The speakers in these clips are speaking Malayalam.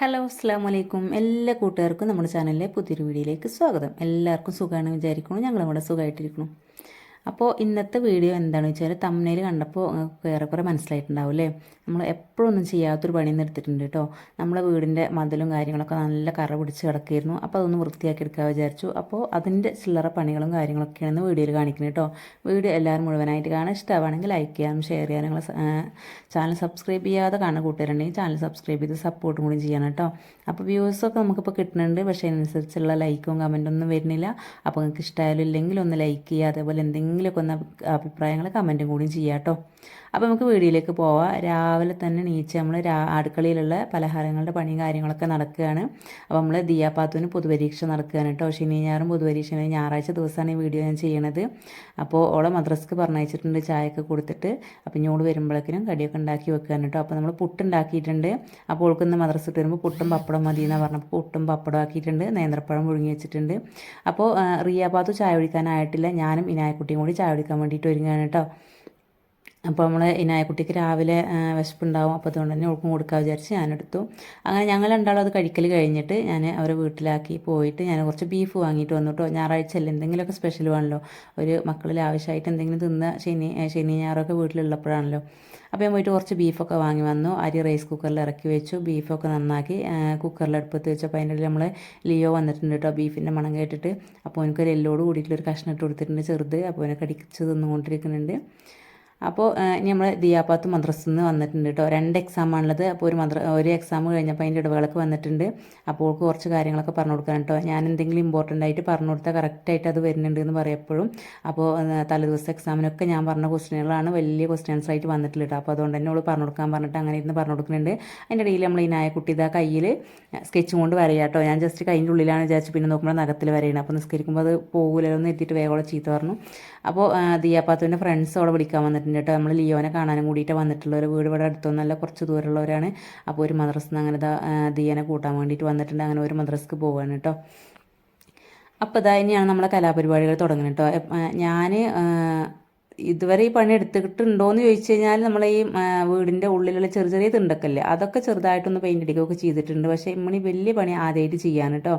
ഹലോ അസ്സാം വലൈക്കും എല്ലാ കൂട്ടുകാർക്കും നമ്മുടെ ചാനലിലെ പുതിയൊരു വീഡിയോയിലേക്ക് സ്വാഗതം. എല്ലാവർക്കും സുഖമാണ് വിചാരിക്കുന്നു. ഞങ്ങളിവിടെ സുഖമായിട്ടിരിക്കുന്നു. അപ്പോൾ ഇന്നത്തെ വീഡിയോ എന്താണെന്ന് വെച്ചാൽ തമ്മനയിൽ കണ്ടപ്പോൾ ഏറെക്കുറെ മനസ്സിലായിട്ടുണ്ടാവും അല്ലേ? നമ്മൾ എപ്പോഴും ഒന്നും ചെയ്യാത്തൊരു പണി എടുത്തിട്ടുണ്ട് കേട്ടോ. നമ്മളെ വീടിന്റെ മതിലും കാര്യങ്ങളൊക്കെ നല്ല കറ പിടിച്ച് കിടക്കായിരുന്നു. അപ്പോൾ അതൊന്ന് വൃത്തിയാക്കി എടുക്കാൻ വിചാരിച്ചു. അപ്പോൾ അതിന്റെ ചില്ലറ പണികളും കാര്യങ്ങളൊക്കെയാണ് വീഡിയോയിൽ കാണിക്കുന്നത് കേട്ടോ. വീഡിയോ എല്ലാവരും മുഴുവനായിട്ട് കാണാൻ ഇഷ്ടമാണെങ്കിൽ ലൈക്ക് ചെയ്യാനും ഷെയർ ചെയ്യാനും ചാനൽ സബ്സ്ക്രൈബ് ചെയ്യാതെ കാണുന്ന കൂട്ടുകാരുണ്ടെങ്കിൽ ചാനൽ സബ്സ്ക്രൈബ് ചെയ്ത് സപ്പോർട്ടും കൂടി ചെയ്യണം കേട്ടോ. അപ്പോൾ വ്യൂസൊക്കെ നമുക്കിപ്പോൾ കിട്ടുന്നുണ്ട്. പക്ഷേ അതിനനുസരിച്ചുള്ള ലൈക്കും കമന്റും ഒന്നും വരുന്നില്ല. അപ്പോൾ നിങ്ങൾക്ക് ഇഷ്ടമായാലും ഇല്ലെങ്കിൽ ഒന്ന് ലൈക്ക് ചെയ്യുക. അതേപോലെ എന്തെങ്കിലുമൊക്കെ ഒന്ന് അഭിപ്രായങ്ങൾ കമന്റും കൂടി ചെയ്യാം കേട്ടോ. അപ്പോൾ നമുക്ക് വീഡിയോയിലേക്ക് പോവാം. രാവിലെ തന്നെ നീച്ച് നമ്മൾ അടുക്കളയിലുള്ള പലഹാരങ്ങളുടെ പണിയും കാര്യങ്ങളൊക്കെ നടക്കുകയാണ്. അപ്പോൾ നമ്മൾ ദിയാപാത്തുവിന് പൊതുപരീക്ഷ നടക്കുകയാണ് കേട്ടോ. ശനി ഞായറും പൊതുപരീക്ഷ ഞായറാഴ്ച ദിവസമാണ് ഈ വീഡിയോ ഞാൻ ചെയ്യണത്. അപ്പോൾ ഓളെ മദ്രസ്ക്ക് പറഞ്ഞയച്ചിട്ടുണ്ട് ചായയൊക്കെ കൊടുത്തിട്ട്. അപ്പോൾ ഇങ്ങോട്ട് വരുമ്പോഴേക്കിനും കടിയൊക്കെ ഉണ്ടാക്കി വെക്കുകയാണ് കേട്ടോ. അപ്പോൾ നമ്മൾ പുട്ടുണ്ടാക്കിയിട്ടുണ്ട് അപ്പോൾ ഓൾക്ക് ഇന്ന് മദ്രസ് ഇട്ട് വരുമ്പോൾ പുട്ടും പപ്പടം മതി എന്നാണ് പറഞ്ഞപ്പോൾ പുട്ടും പപ്പടം ആക്കിയിട്ടുണ്ട്. നേന്ത്രപ്പഴം പുഴുങ്ങി വെച്ചിട്ടുണ്ട്. അപ്പോൾ റിയാപാത്തു ചായ കുടിക്കാനായിട്ടില്ല. ഞാനും ഇനായക്കുട്ടിയും കൂടി ചായ കുടിക്കാൻ വേണ്ടിയിട്ട് ഒരുങ്ങുകയാണ് കേട്ടോ. അപ്പോൾ നമ്മൾ ഇനായക്കുട്ടിക്ക് രാവിലെ വിശപ്പുണ്ടാവും. അപ്പോൾ അതുകൊണ്ട് തന്നെ ഉൾക്കും കൊടുക്കാൻ വിചാരിച്ച് ഞാനെടുത്തു. അങ്ങനെ ഞങ്ങൾ രണ്ടാളും അത് കഴിക്കൽ കഴിഞ്ഞിട്ട് ഞാൻ അവരെ വീട്ടിലാക്കി പോയിട്ട് ഞാൻ കുറച്ച് ബീഫ് വാങ്ങിയിട്ട് വന്നിട്ടോ ഞായറാഴ്ച അല്ല എന്തെങ്കിലുമൊക്കെ സ്പെഷ്യൽ വേണമല്ലോ ഒരു മക്കളിൽ ആവശ്യമായിട്ട് എന്തെങ്കിലും തിന്ന ശനി ശനി ഞായറൊക്കെ വീട്ടിലുള്ളപ്പോഴാണല്ലോ. അപ്പോൾ ഞാൻ പോയിട്ട് കുറച്ച് ബീഫൊക്കെ വാങ്ങി വന്നു. അരി റൈസ് കുക്കറിൽ ഇറക്കി വെച്ചു. ബീഫൊക്കെ നന്നാക്കി കുക്കറിൽ അടുപ്പത്ത് വെച്ചപ്പോൾ അതിന്റെ നമ്മൾ ലിയോ വന്നിട്ടുണ്ട് കേട്ടോ ബീഫിന്റെ മണം കേട്ടിട്ട്. അപ്പോൾ എനിക്കൊരു എല്ലോട് കൂടിയിട്ടുള്ളൊരു കഷ്ണം ഇട്ട് കൊടുത്തിട്ടുണ്ട് ചെറുത്. അപ്പോൾ അവനെ കടിച്ച് തിന്നുകൊണ്ടിരിക്കുന്നുണ്ട്. അപ്പോൾ നമ്മൾ ദിയാപാത്ത് മദ്രസിൽ നിന്ന് വന്നിട്ടുണ്ട് കേട്ടോ രണ്ട് എക്സാം ആണുള്ളത്. അപ്പോൾ ഒരു മദ്ര ഒരു എക്സാം കഴിഞ്ഞപ്പോൾ അതിന്റെ ഇടവേളക്ക് വന്നിട്ടുണ്ട്. അപ്പോൾ കുറച്ച് കാര്യങ്ങളൊക്കെ പറഞ്ഞു കൊടുക്കാൻ കേട്ടോ ഞാൻ എന്തെങ്കിലും ഇമ്പോർട്ടന്റ് ആയിട്ട് പറഞ്ഞു കൊടുത്താൽ കറക്റ്റായിട്ട് അത് വരുന്നുണ്ട് എന്ന് പറയപ്പോഴും അപ്പോൾ തലേദിവസം എക്സാമിനൊക്കെ ഞാൻ പറഞ്ഞ ക്വസ്റ്റ്യനുകളാണ് വലിയ ക്വസ്റ്റ്യൻസ് ആയിട്ട് വന്നിട്ടില്ല കേട്ടോ അപ്പോൾ അതുകൊണ്ട് തന്നെ അവൾ പറഞ്ഞു കൊടുക്കാൻ പറഞ്ഞിട്ട് അങ്ങനെ ഇരുന്ന് പറഞ്ഞു കൊടുക്കുന്നുണ്ട്. അതിന്റെ ഇടയിൽ നമ്മൾ ഈ നായക്കുട്ടി ഇതാ കയ്യിൽ സ്കെച്ച് കൊണ്ട് വരയാ കേട്ടോ ഞാൻ ജസ്റ്റ് കയ്യിന്റെ ഉള്ളിലാണ് വിചാരിച്ചു പിന്നെ നോക്കുമ്പോൾ നഗത്തിൽ വരയണം. അപ്പോൾ നിസ്കരിക്കുമ്പോൾ അത് പോകില്ലല്ലോ എന്ന് എത്തിയിട്ട് വേഗം ചീത്ത പറഞ്ഞു. അപ്പോൾ ദിയാപ്പാത്തുവിന്റെ ഫ്രണ്ട്സ് അവിടെ വിളിക്കാൻ വന്നിട്ടുണ്ട്. വന്നിട്ടുണ്ട് കേട്ടോ നമ്മൾ ലിയോനെ കാണാനും കൂടിയിട്ട് വന്നിട്ടുള്ള ഒരു വീട് ഇവിടെ അടുത്തൊന്നല്ല കുറച്ച് ദൂരമുള്ളവരാണ്. അപ്പോൾ ഒരു മദ്രസ് നിന്ന് അങ്ങനെ ദിയനെ കൂട്ടാൻ വേണ്ടിയിട്ട് വന്നിട്ടുണ്ട്. അങ്ങനെ ഒരു മദ്രസ്ക്ക് പോവുകയാണ് കേട്ടോ അപ്പോൾ ഇതാ ഇനിയാണ് നമ്മളെ കലാപരിപാടികൾ തുടങ്ങുന്നത് കേട്ടോ ഞാൻ ഇതുവരെ ഈ പണി എടുത്തിട്ടുണ്ടോയെന്ന് ചോദിച്ചു കഴിഞ്ഞാൽ നമ്മൾ ഈ വീടിന്റെ ഉള്ളിലുള്ള ചെറിയ ചെറിയ തിണ്ടക്കല്ലേ അതൊക്കെ ചെറുതായിട്ടൊന്ന് പെയിന്റ് അടിക്കുകയൊക്കെ ചെയ്തിട്ടുണ്ട്. പക്ഷേ ഇമ്മണി വലിയ പണി ആദ്യമായിട്ട് ചെയ്യാൻ കേട്ടോ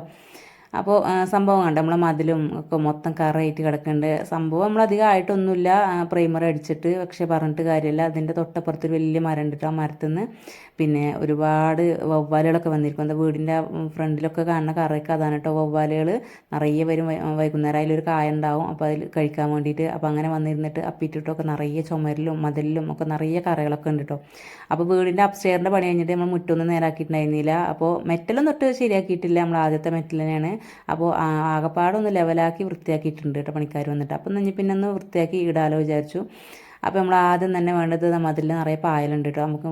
അപ്പോൾ സംഭവം കണ്ട? നമ്മളെ മതിലും ഒക്കെ മൊത്തം കറയായിട്ട് കിടക്കുന്നുണ്ട് സംഭവം നമ്മളധികം ആയിട്ടൊന്നുമില്ല. പ്രൈമർ അടിച്ചിട്ട് പക്ഷെ പറഞ്ഞിട്ട് കാര്യമില്ല. അതിന്റെ തൊട്ടപ്പുറത്തൊരു വലിയ മരം ഉണ്ട് ആ മരത്തിൽ നിന്ന് പിന്നെ ഒരുപാട് വവ്വാലുകളൊക്കെ വന്നിരിക്കും. എന്താ വീടിന്റെ ഫ്രണ്ടിലൊക്കെ കാണുന്ന കറയൊക്കെ അതാണ് കേട്ടോ വവ്വാലുകൾ. നിറയെ വരും വൈകുന്നേരം അതിലൊരു കായ ഉണ്ടാവും. അപ്പോൾ അതിൽ കഴിക്കാൻ വേണ്ടിയിട്ട് അപ്പോൾ അങ്ങനെ വന്നിരുന്നിട്ട് അപ്പിറ്റിട്ടൊക്കെ നിറയെ ചുമരിലും മതിലിലും ഒക്കെ നിറയെ കറകളൊക്കെ ഉണ്ട് കേട്ടോ. അപ്പോൾ വീടിന്റെ അപ്സ്റ്റെയറിന്റെ പണി കഴിഞ്ഞിട്ട് നമ്മൾ മുറ്റൊന്നും നേരാക്കിയിട്ടുണ്ടായിരുന്നില്ല. അപ്പോൾ മെറ്റലും തൊട്ട് ശരിയാക്കിയിട്ടില്ല നമ്മൾ ആദ്യത്തെ മെറ്റൽ തന്നെയാണ്. അപ്പോൾ ആകപ്പാടൊന്ന് ലെവലാക്കി വൃത്തിയാക്കിയിട്ടുണ്ട് കേട്ടോ പണിക്കാർ വന്നിട്ട്. അപ്പം പിന്നെ ഒന്ന് വൃത്തിയാക്കി ഇടാലോ വിചാരിച്ചു. അപ്പോൾ നമ്മൾ ആദ്യം തന്നെ വേണ്ടത് മതിൽ നിറയെ പായലുണ്ട് കേട്ടോ നമുക്ക്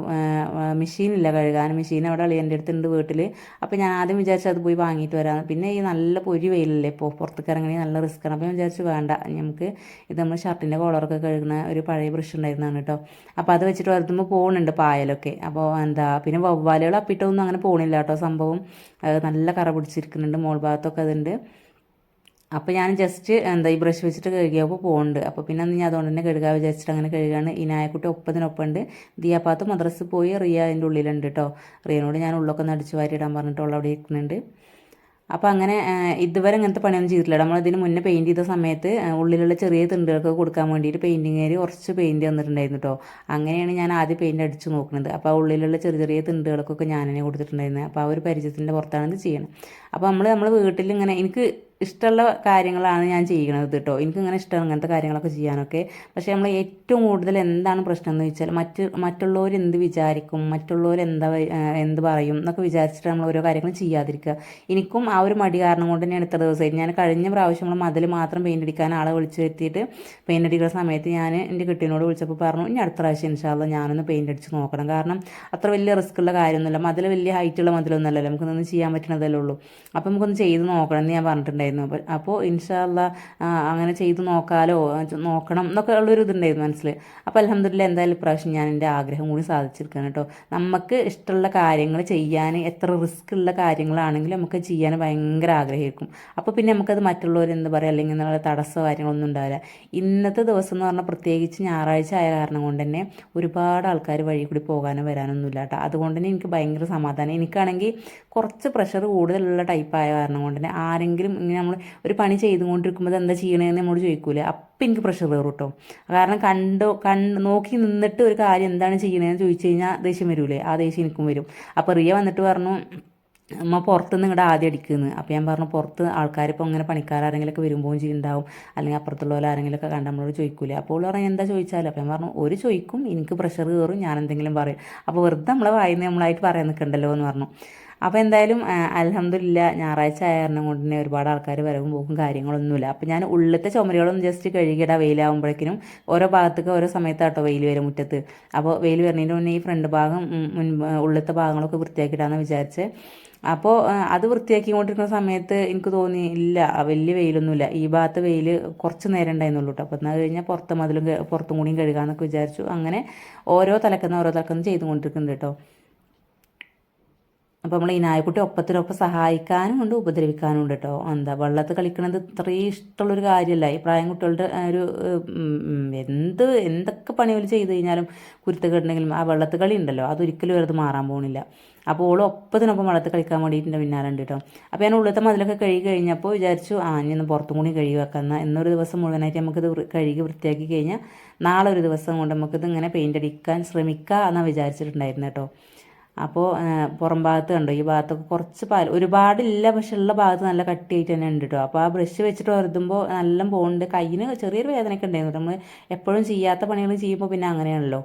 മെഷീനില്ല കഴുകാൻ മെഷീൻ അവിടെ അളിയന്റെ അടുത്തുണ്ട് വീട്ടിൽ അപ്പോൾ ഞാൻ ആദ്യം വിചാരിച്ചു അത് പോയി വാങ്ങിയിട്ട് വരാം പിന്നെ ഈ നല്ല പൊരി വെയിലല്ലേ ഇപ്പോൾ പുറത്തേക്ക് ഇറങ്ങണി നല്ല ആണ്. അപ്പോൾ ഞാൻ വിചാരിച്ചു വേണ്ട. നമുക്ക് ഇത് നമ്മൾ ഷർട്ടിന്റെ കോളറൊക്കെ കഴുകുന്ന ഒരു പഴയ ബ്രഷ് ഉണ്ടായിരുന്നതാണ് കേട്ടോ അപ്പോൾ അത് വെച്ചിട്ട് വരുത്തുമ്പോൾ പോകുന്നുണ്ട് പായലൊക്കെ. അപ്പോൾ എന്താ പിന്നെ വവ്വാലുകൾ അപ്പിട്ടൊന്നും അങ്ങനെ പോകണില്ല കേട്ടോ സംഭവം നല്ല കറ പിടിച്ചിരിക്കുന്നുണ്ട്. മോൾ ഭാഗത്തൊക്കെ അതുണ്ട്. അപ്പോൾ ഞാൻ ജസ്റ്റ് എന്താ ഈ ബ്രഷ് വെച്ചിട്ട് കഴുകിയപ്പോൾ പോകുന്നുണ്ട് അപ്പോൾ പിന്നെ ഞാൻ അതുകൊണ്ട് തന്നെ കഴുകാൻ വിചാരിച്ചിട്ട് അങ്ങനെ കഴുകാണ്. ഈ നായക്കുട്ടി ഒപ്പത്തിനൊപ്പമുണ്ട്. ദിയാപ്പാത്ത് മദ്രസ് പോയി റിയ അതിന്റെ ഉള്ളിലുണ്ട് കേട്ടോ റിയനോട് ഞാൻ ഉള്ളൊക്കെ ഒന്ന് അടിച്ചു ഇടാൻ പറഞ്ഞിട്ടുള്ള അവിടെ ഇരിക്കുന്നുണ്ട്. അപ്പോൾ അങ്ങനെ ഇതുവരെ അങ്ങനത്തെ പണിയൊന്നും ചെയ്തിട്ടില്ല നമ്മൾ ഇതിന് മുന്നേ പെയിന്റ് ചെയ്ത സമയത്ത് ഉള്ളിലുള്ള ചെറിയ തിണ്ടുകൾക്ക് കൊടുക്കാൻ വേണ്ടിയിട്ട് പെയിന്റിങ്ങേര് കുറച്ച് പെയിന്റ് തന്നിട്ടുണ്ടായിരുന്നു കേട്ടോ അങ്ങനെയാണ് ഞാൻ ആദ്യം പെയിന്റ് അടിച്ചു നോക്കുന്നത്. അപ്പോൾ ഉള്ളിലുള്ള ചെറിയ ചെറിയ തിണ്ടുകൾക്കൊക്കെ ഞാൻ കൊടുത്തിട്ടുണ്ടായിരുന്നത് അപ്പോൾ ആ ഒരു പരിചയത്തിന്റെ പുറത്താണ് ഇത് ചെയ്യണം. അപ്പോൾ നമ്മൾ നമ്മൾ വീട്ടിൽ ഇങ്ങനെ എനിക്ക് ഇഷ്ടമുള്ള കാര്യങ്ങളാണ് ഞാൻ ചെയ്യുന്നത് കേട്ടോ. എനിക്കിങ്ങനെ ഇഷ്ടമാണ് അങ്ങനത്തെ കാര്യങ്ങളൊക്കെ ചെയ്യാനൊക്കെ. പക്ഷേ നമ്മൾ ഏറ്റവും കൂടുതൽ എന്താണ് പ്രശ്നം എന്ന് വെച്ചാൽ മറ്റ് മറ്റുള്ളവർ എന്ത് വിചാരിക്കും മറ്റുള്ളവർ എന്താ എന്ത് പറയും എന്നൊക്കെ വിചാരിച്ചിട്ട് നമ്മൾ ഓരോ കാര്യങ്ങളും ചെയ്യാതിരിക്കുക. എനിക്കും ആ ഒരു മടി കാരണം കൊണ്ട് തന്നെയാണ് ഇത്ര ദിവസമായിട്ട്. ഞാൻ കഴിഞ്ഞ പ്രാവശ്യം നമ്മൾ മതിൽ മാത്രം പെയിന്റ് അടിക്കാൻ ആളെ വിളിച്ച് വരുത്തിയിട്ട് പെയിന്റ് അടിക്കുന്ന സമയത്ത് ഞാൻ എന്റെ കുട്ടീനോട് വിളിച്ചപ്പോൾ പറഞ്ഞു ഇനി അടുത്ത പ്രാവശ്യം ഇൻഷാല്ല ഞാനൊന്ന് പെയിന്റ് അടിച്ച് നോക്കണം. കാരണം അത്ര വലിയ റിസ്ക് ഉള്ള കാര്യമൊന്നുമില്ല. മതിൽ വലിയ ഹൈറ്റുള്ള മതിലൊന്നുമല്ലല്ലോ. നമുക്കൊന്നും ചെയ്യാൻ പറ്റണതല്ലേ ഉള്ളൂ. അപ്പോൾ നമുക്കൊന്ന് ചെയ്ത് നോക്കണം എന്ന് ഞാൻ പറഞ്ഞിട്ടുണ്ടായിരുന്നു. ഉണ്ടായിരുന്നു അപ്പോൾ ഇൻഷാല്ല അങ്ങനെ ചെയ്ത് നോക്കാലോ നോക്കണം എന്നൊക്കെ ഉള്ളൊരു ഇതുണ്ടായിരുന്നു മനസ്സിൽ അപ്പോൾ അലഹമ്മദില്ല എന്തായാലും ഇപ്രാവശ്യം ഞാൻ എന്റെ ആഗ്രഹം കൂടി സാധിച്ചെടുക്കണം കേട്ടോ. നമുക്ക് ഇഷ്ടമുള്ള കാര്യങ്ങൾ ചെയ്യാൻ എത്ര റിസ്ക് ഉള്ള കാര്യങ്ങളാണെങ്കിലും നമുക്ക് ചെയ്യാൻ ഭയങ്കര ആഗ്രഹിക്കും. അപ്പോൾ പിന്നെ നമുക്കത് മറ്റുള്ളവർ എന്താ പറയുക അല്ലെങ്കിൽ എന്നുള്ള തടസ്സമോ കാര്യങ്ങളൊന്നും ഉണ്ടാവില്ല ഇന്നത്തെ ദിവസം എന്ന് പറഞ്ഞാൽ പ്രത്യേകിച്ച് ഞായറാഴ്ച ആയ കാരണം കൊണ്ട് തന്നെ ഒരുപാട് ആൾക്കാർ വഴി കൂടി പോകാനോ വരാനൊന്നുമില്ല കേട്ടോ അതുകൊണ്ട് തന്നെ എനിക്ക് ഭയങ്കര സമാധാനം. എനിക്കാണെങ്കിൽ കുറച്ച് പ്രഷർ കൂടുതലുള്ള ടൈപ്പായ കാരണം കൊണ്ട് തന്നെ ആരെങ്കിലും ഇങ്ങനെ നമ്മൾ ഒരു പണി ചെയ്തുകൊണ്ടിരിക്കുമ്പോൾ എന്താ ചെയ്യണതെന്ന് നമ്മോട് ചോദിക്കൂല. അപ്പം എനിക്ക് പ്രഷർ കയറും കേട്ടോ കാരണം കണ്ടോ കണ്ട് നോക്കി നിന്നിട്ട് ഒരു കാര്യം എന്താണ് ചെയ്യണതെന്ന് ചോദിച്ചു കഴിഞ്ഞാൽ ദേഷ്യം വരൂലേ. ആ ദേഷ്യം എനിക്കും വരും. അപ്പോൾ റിയ വന്നിട്ട് പറഞ്ഞു അമ്മ പുറത്തുനിന്ന് ഇങ്ങോട്ട് ആദ്യം അടിക്കുന്നത് അപ്പോൾ ഞാൻ പറഞ്ഞു പുറത്ത് ആൾക്കാരിപ്പോൾ അങ്ങനെ പണിക്കാരെങ്കിലൊക്കെ വരുമ്പോൾ ചെയ്യുന്നുണ്ടാവും അല്ലെങ്കിൽ അപ്പുറത്തുള്ള ആരെങ്കിലുമൊക്കെ കണ്ട നമ്മളോട് ചോദിക്കൂലേ. അപ്പോൾ പറഞ്ഞു എന്താ ചോദിച്ചാലും? അപ്പോൾ ഞാൻ പറഞ്ഞു ഒരു ചോദിക്കും എനിക്ക് പ്രഷർ കയറും ഞാൻ എന്തെങ്കിലും പറയും. അപ്പോൾ വെറുതെ നമ്മളെ വായിന്ന് നമ്മളായിട്ട് പറയാൻ നിൽക്കണ്ടല്ലോ എന്ന് പറഞ്ഞു. അപ്പോൾ എന്തായാലും അലഹമില്ല ഞായറാഴ്ച ആയ കാരണം കൊണ്ട് തന്നെ ഒരുപാട് ആൾക്കാർ വരവും പോക്കും കാര്യങ്ങളൊന്നുമില്ല. അപ്പോൾ ഞാൻ ഉള്ളിലത്തെ ചുമരുകളൊന്നും ജസ്റ്റ് കഴുകിയിടാം വെയിലാകുമ്പോഴേക്കിനും ഓരോ ഭാഗത്തേക്ക് ഓരോ സമയത്താട്ടോ വെയിൽ വരും മുറ്റത്ത്. അപ്പോൾ വെയിൽ വരുന്നതിന് മുന്നേ ഈ ഫ്രണ്ട് ഭാഗം മുൻ ഉള്ളിലത്തെ ഭാഗങ്ങളൊക്കെ വൃത്തിയാക്കിയിട്ടാന്ന് വിചാരിച്ച്. അപ്പോൾ അത് വൃത്തിയാക്കിക്കൊണ്ടിരിക്കുന്ന സമയത്ത് എനിക്ക് തോന്നി ഇല്ല വലിയ വെയിലൊന്നുമില്ല. ഈ ഭാഗത്ത് വെയിൽ കുറച്ച് നേരം ഉണ്ടായിരുന്നുള്ളൂ കേട്ടോ അപ്പോൾ എന്നാൽ കഴിഞ്ഞാൽ പുറത്ത് മതിലും പുറത്തും കൂടിയും കഴുകാമെന്നൊക്കെ വിചാരിച്ചു. അങ്ങനെ ഓരോ തലക്കുന്ന ഓരോ തലക്കുന്ന ചെയ്തുകൊണ്ടിരിക്കുന്നുണ്ട് കേട്ടോ അപ്പോൾ നമ്മൾ ഈ നായക്കുട്ടി ഒപ്പത്തിനൊപ്പം സഹായിക്കാനും ഉണ്ട് ഉപദ്രവിക്കാനും ഉണ്ട് കേട്ടോ എന്താ വെള്ളത്ത് കളിക്കണത് ഇത്രയും ഇഷ്ടമുള്ളൊരു കാര്യമല്ല. ഈ പ്രായം കുട്ടികളുടെ ഒരു എന്ത് എന്തൊക്കെ പണികൾ ചെയ്ത് കഴിഞ്ഞാലും കുരുത്തക്കെട്ടുണ്ടെങ്കിലും ആ വെള്ളത്ത് കളി ഉണ്ടല്ലോ അതൊരിക്കലും വെറുതെ മാറാൻ പോകുന്നില്ല അപ്പോൾ ഓൾ ഒപ്പത്തിനൊപ്പം വെള്ളത്ത് കളിക്കാൻ വേണ്ടിയിട്ട് പിന്നാലെ ഉണ്ട് കേട്ടോ അപ്പോൾ ഞാൻ ഉള്ളത്തെ മതിലൊക്കെ കഴുകി കഴിഞ്ഞപ്പോൾ വിചാരിച്ചു ആ ഇനി ഒന്ന് പുറത്തും കൂടി കഴുകി വെക്കാം. എന്നൊരു ദിവസം മുഴുവനായിട്ട് നമുക്കിത് കഴുകി വൃത്തിയാക്കി കഴിഞ്ഞാൽ നാളെ ഒരു ദിവസം കൊണ്ട് നമുക്കിത് ഇങ്ങനെ പെയിന്റ് അടിക്കാൻ ശ്രമിക്കാം എന്നാണ് വിചാരിച്ചിട്ടുണ്ടായിരുന്നു കേട്ടോ അപ്പോൾ പുറം ഭാഗത്ത് കണ്ടോ? ഈ ഭാഗത്തൊക്കെ കുറച്ച് പാൽ ഒരുപാടില്ല പക്ഷെ ഉള്ള ഭാഗത്ത് നല്ല കട്ടിയായിട്ട് തന്നെ ഉണ്ട് കേട്ടോ അപ്പോൾ ആ ബ്രഷ് വെച്ചിട്ട് വരുത്തുമ്പോൾ നല്ല പോകുന്നുണ്ട് കയ്യിന് ചെറിയൊരു വേദനയൊക്കെ ഉണ്ടായിരുന്നു. നമ്മൾ എപ്പോഴും ചെയ്യാത്ത പണികൾ ചെയ്യുമ്പോൾ പിന്നെ അങ്ങനെയാണല്ലോ.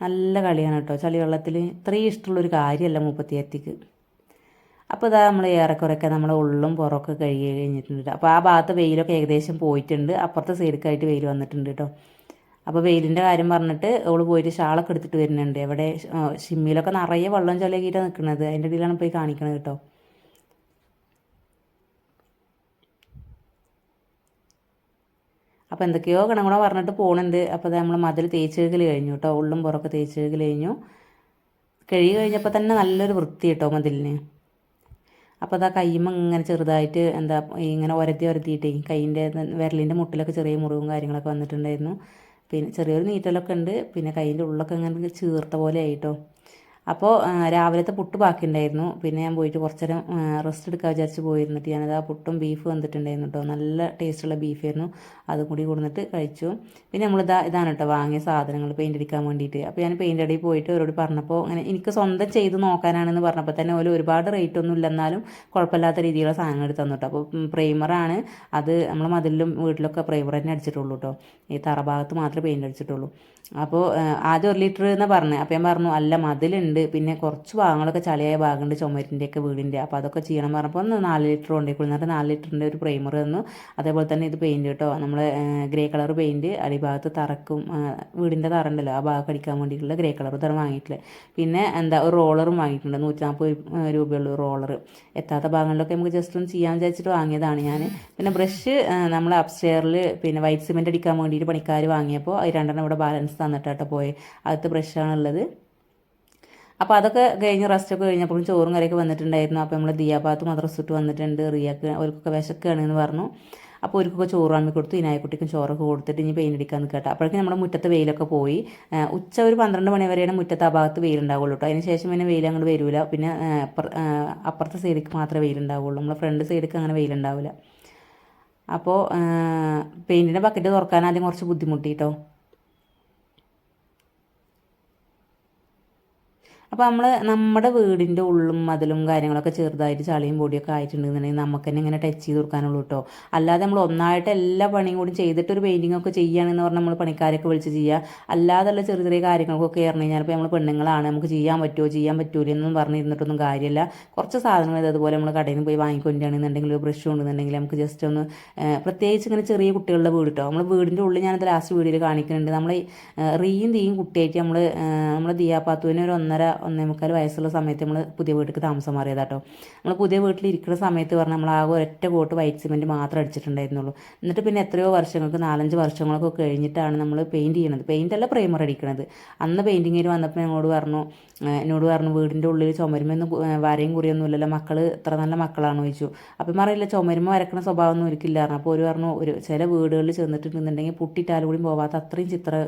നല്ല കളിയാണ് കേട്ടോ ചളി വെള്ളത്തിൽ ഇത്രയും ഇഷ്ടമുള്ളൊരു കാര്യമല്ല മുപ്പത്തിയത്തിക്ക്. അപ്പോൾ ഇതാ നമ്മൾ ഏറെക്കുറെയൊക്കെ നമ്മൾ ഉള്ളും പുറമൊക്കെ കഴുകി കഴിഞ്ഞിട്ടുണ്ട് അപ്പോൾ ആ ഭാഗത്ത് വെയിലൊക്കെ ഏകദേശം പോയിട്ടുണ്ട്. അപ്പുറത്തെ സൈഡിലേക്കായിട്ട് വെയിൽ വന്നിട്ടുണ്ട് കേട്ടോ അപ്പോൾ വെയിലിന്റെ കാര്യം പറഞ്ഞിട്ട് അവൾ പോയിട്ട് ഷാളൊക്കെ എടുത്തിട്ട് വരുന്നുണ്ട്. എവിടെ ഷിമ്മിയിലൊക്കെ നിറയെ വെള്ളം ചൊലകിയിട്ടാണ് നിൽക്കുന്നത് അതിന്റെ ഇടയിലാണ് പോയി കാണിക്കണത് കേട്ടോ. അപ്പോൾ എന്തൊക്കെയോ ഗണഗുണ പറഞ്ഞിട്ട് പോകുന്നുണ്ട് അപ്പോൾ നമ്മൾ മതിൽ തേച്ചെഴുകൽ കഴിഞ്ഞു കേട്ടോ. ഉള്ളും പുറമൊക്കെ തേച്ചെഴുകൽ കഴിഞ്ഞു. കഴുകി കഴിഞ്ഞപ്പോൾ തന്നെ നല്ലൊരു വൃത്തി കേട്ടോ മതിലിന്. അപ്പോൾ അതാ കയ്യുമ്മ ഇങ്ങനെ ചെറുതായിട്ട് എന്താ ഇങ്ങനെ ഒരത്തി ഒരത്തിയിട്ടേ കൈയിന്റെ വിരലിന്റെ മുട്ടിലൊക്കെ ചെറിയ മുറിവും കാര്യങ്ങളൊക്കെ വന്നിട്ടുണ്ടായിരുന്നു. പിന്നെ ചെറിയൊരു നീറ്റലൊക്കെ ഉണ്ട് പിന്നെ കയ്യിന്റെ ഉള്ളൊക്കെ ഇങ്ങനെ ചീർത്ത പോലെ ആയിട്ടോ. അപ്പോൾ രാവിലത്തെ പുട്ട് ബാക്കിയുണ്ടായിരുന്നു. പിന്നെ ഞാൻ പോയിട്ട് കുറച്ച് നേരം റെസ്റ്റ് എടുക്കാൻ വിചാരിച്ച് പോയിരുന്നിട്ട് ഞാനത് ആ പുട്ടും ബീഫ് വന്നിട്ടുണ്ടായിരുന്നു കേട്ടോ നല്ല ടേസ്റ്റുള്ള ബീഫായിരുന്നു അതും കൂടി കൊടുത്തിട്ട് കഴിച്ചു. പിന്നെ നമ്മളിതാ ഇതാണ് കേട്ടോ വാങ്ങിയ സാധനങ്ങൾ പെയിന്റ് അടിക്കാൻ വേണ്ടിയിട്ട്. അപ്പോൾ ഞാൻ പെയിന്റ് അടി പോയിട്ട് അവരോട് പറഞ്ഞപ്പോൾ അങ്ങനെ എനിക്ക് സ്വന്തം ചെയ്ത് നോക്കാനാണെന്ന് പറഞ്ഞപ്പോൾ തന്നെ ഓൽ ഒരുപാട് റേറ്റ് ഒന്നും ഇല്ലെന്നാലും കുഴപ്പമില്ലാത്ത രീതിയിലുള്ള സാധനങ്ങൾ എടുത്തു തന്നു കേട്ടോ അപ്പോൾ പ്രൈമറാണ് അത് നമ്മൾ മതിലും വീട്ടിലൊക്കെ പ്രൈമർ തന്നെ അടിച്ചിട്ടുള്ളൂ കേട്ടോ ഈ തറഭാഗത്ത് മാത്രമേ പെയിന്റ് അടിച്ചിട്ടുള്ളൂ. അപ്പോൾ ആദ്യം ഒരു ലിറ്റർ എന്ന് പറഞ്ഞു. അപ്പോൾ ഞാൻ പറഞ്ഞു അല്ല മതിലുണ്ട്. പിന്നെ കുറച്ച് ഭാഗങ്ങളൊക്കെ ചളിയായ ഭാഗമുണ്ട് ചുമരിന്റെയൊക്കെ വീടിന്റെ. അപ്പോൾ അതൊക്കെ ചെയ്യണം പറഞ്ഞപ്പോൾ ഒന്ന് നാല് ലിറ്റർ കൊണ്ടേ എന്നിട്ട് നാല് ലിറ്ററിന്റെ ഒരു പ്രൈമർ തന്നു. അതേപോലെ തന്നെ ഇത് പെയിന്റ് കേട്ടോ. നമ്മൾ ഗ്രേ കളർ പെയിന്റ് അടിഭാഗത്ത് തറക്കും വീടിന്റെ തറ ഉണ്ടല്ലോ ആ ഭാഗം അടിക്കാൻ വേണ്ടിയിട്ടുള്ള ഗ്രേ കളർ തറ വാങ്ങിയിട്ടില്ല പിന്നെ എന്താ ഒരു റോളറും വാങ്ങിയിട്ടുണ്ട്. നൂറ്റി നാൽപ്പത് രൂപയുള്ള റോളർ എത്താത്ത ഭാഗങ്ങളിലൊക്കെ നമുക്ക് ജസ്റ്റ് ഒന്ന് ചെയ്യാൻ വിചാരിച്ചിട്ട് വാങ്ങിയതാണ് ഞാൻ. പിന്നെ ബ്രഷ് നമ്മൾ അപ്സ്റ്റെയറിൽ പിന്നെ വൈറ്റ് സിമെന്റ് അടിക്കാൻ വേണ്ടിയിട്ട് പണിക്കാർ വാങ്ങിയപ്പോൾ അത് രണ്ടെണ്ണം ഇവിടെ ബാലൻസ് തന്നിട്ടാട്ടോ പോയി. അകത്ത് ബ്രഷാണുള്ളത് അപ്പോൾ അതൊക്കെ കഴിഞ്ഞ് റെസ്റ്റൊക്കെ കഴിഞ്ഞപ്പോഴും ചോറും കറിയൊക്കെ വന്നിട്ടുണ്ടായിരുന്നു. അപ്പോൾ നമ്മൾ ദിയാഭാഗത്ത് അത് റെസ്റ്റ് വന്നിട്ടുണ്ട്. റിയാക്ക് അവർക്കൊക്കെ വിശക്കുകയാണെന്ന് പറഞ്ഞു. അപ്പോൾ ഒരുക്കൊക്കെ ചോറ് വാങ്ങി കൊടുത്തു. ഇനായക്കുട്ടിക്കും ചോറൊക്കെ കൊടുത്തിട്ട് ഇനി പെയിന്റ് അടിക്കാൻ നിൽക്കട്ടെ അപ്പോഴേക്കും നമ്മുടെ മുറ്റത്ത് വെയിലൊക്കെ പോയി. ഉച്ച ഒരു പന്ത്രണ്ട് മണി വരെയാണ് മുറ്റത്ത് ആ ഭാഗത്ത് വെയിലുണ്ടാവുള്ളൂ കേട്ടോ അതിന് ശേഷം പിന്നെ വെയിൽ അങ്ങോട്ട് വരില്ല പിന്നെ അപ്പുറത്തെ സൈഡിലേക്ക് മാത്രമേ വെയിലുണ്ടാവുള്ളൂ നമ്മുടെ ഫ്രണ്ട് സൈഡിലേക്ക് അങ്ങനെ വെയിലുണ്ടാവില്ല അപ്പോൾ പെയിന്റിന്റെ ബക്കറ്റ് തുറക്കാൻ ആദ്യം കുറച്ച് ബുദ്ധിമുട്ടിട്ടോ അപ്പോൾ നമ്മൾ നമ്മുടെ വീടിന്റെ ഉള്ളും മതിലും കാര്യങ്ങളൊക്കെ ചെറുതായിട്ട് ചളിയും പൊടിയൊക്കെ ആയിട്ടുണ്ടെന്നുണ്ടെങ്കിൽ നമുക്ക് തന്നെ ഇങ്ങനെ ടച്ച് ചെയ്ത് കൊടുക്കാനുള്ളൂ കേട്ടോ അല്ലാതെ നമ്മൾ ഒന്നായിട്ട് എല്ലാ പണിയും കൂടി ചെയ്തിട്ട് ഒരു പെയിന്റിംഗ് ഒക്കെ ചെയ്യുകയാണെന്ന് പറഞ്ഞാൽ നമ്മൾ പണിക്കാരൊക്കെ വിളിച്ച് ചെയ്യുക. അല്ലാതെയുള്ള ചെറിയ ചെറിയ കാര്യങ്ങൾക്കൊക്കെ ഇറങ്ങി കഴിഞ്ഞാൽ ഇപ്പോൾ നമ്മൾ പെണ്ണുങ്ങളാണ്. നമുക്ക് ചെയ്യാൻ പറ്റുമോ ചെയ്യാൻ പറ്റൂല എന്നും പറഞ്ഞിരുന്നിട്ടൊന്നും കാര്യമില്ല. കുറച്ച് സാധനങ്ങൾ അതുപോലെ നമ്മൾ കടയിൽ നിന്ന് പോയി വാങ്ങിക്കൊണ്ടാണെന്നുണ്ടെങ്കിൽ ഒരു ബ്രഷ് ഉണ്ടെന്നുണ്ടെങ്കിൽ നമുക്ക് ജസ്റ്റ് ഒന്ന് പ്രത്യേകിച്ച് ഇങ്ങനെ ചെറിയ കുട്ടികളുടെ വീട് കേട്ടോ നമ്മൾ വീടിന്റെ ഉള്ളിൽ ഞാനത് ലാസ്റ്റ് വീഡിയോയിൽ കാണിക്കുന്നുണ്ട്. നമ്മൾ റീയും തീയും കുട്ടിയായിട്ട് നമ്മൾ നമ്മൾ ദിയാപാത്തുവിന് ഒരു ഒന്നര ഒന്നേ മുക്കാൽ വയസ്സുള്ള സമയത്ത് നമ്മൾ പുതിയ വീട്ടിലേക്ക് താമസം മാറിയതാട്ടോ. നമ്മൾ പുതിയ വീട്ടിൽ ഇരിക്കുന്ന സമയത്ത് പറഞ്ഞാൽ നമ്മൾ ആകെ ഒരൊറ്റ കോട്ട് വൈറ്റ് സിമെന്റ് മാത്രം അടിച്ചിട്ടുണ്ടായിരുന്നുള്ളൂ. എന്നിട്ട് പിന്നെ എത്രയോ വർഷങ്ങൾക്ക് നാലഞ്ച് വർഷങ്ങളൊക്കെ കഴിഞ്ഞിട്ടാണ് നമ്മൾ പെയിന്റ് ചെയ്യണത്. പെയിന്റ് അല്ല പ്രൈമർ അടിക്കണത്. അന്ന് പെയിന്റിങ്ങിൽ വന്നപ്പോൾ ഞങ്ങളോട് പറഞ്ഞു എന്നോട് പറഞ്ഞു വീടിന്റെ ഉള്ളിൽ ചുമരുമെന്ന് വരയും കുറിയൊന്നും ഇല്ലല്ലോ മക്കൾ ഇത്ര നല്ല മക്കളാണെന്ന് ചോദിച്ചു. അപ്പം പറയില്ല ചുമരുമ വരക്കണ സ്വഭാവമൊന്നും ഒരിക്കില്ലായിരുന്നു അപ്പോൾ ഒരു പറഞ്ഞു ഒരു ചില വീടുകളിൽ ചെന്നിട്ടുണ്ടെന്നുണ്ടെങ്കിൽ പുട്ടിട്ടാലും കൂടി പോവാത്ത അത്രയും ചിത്രം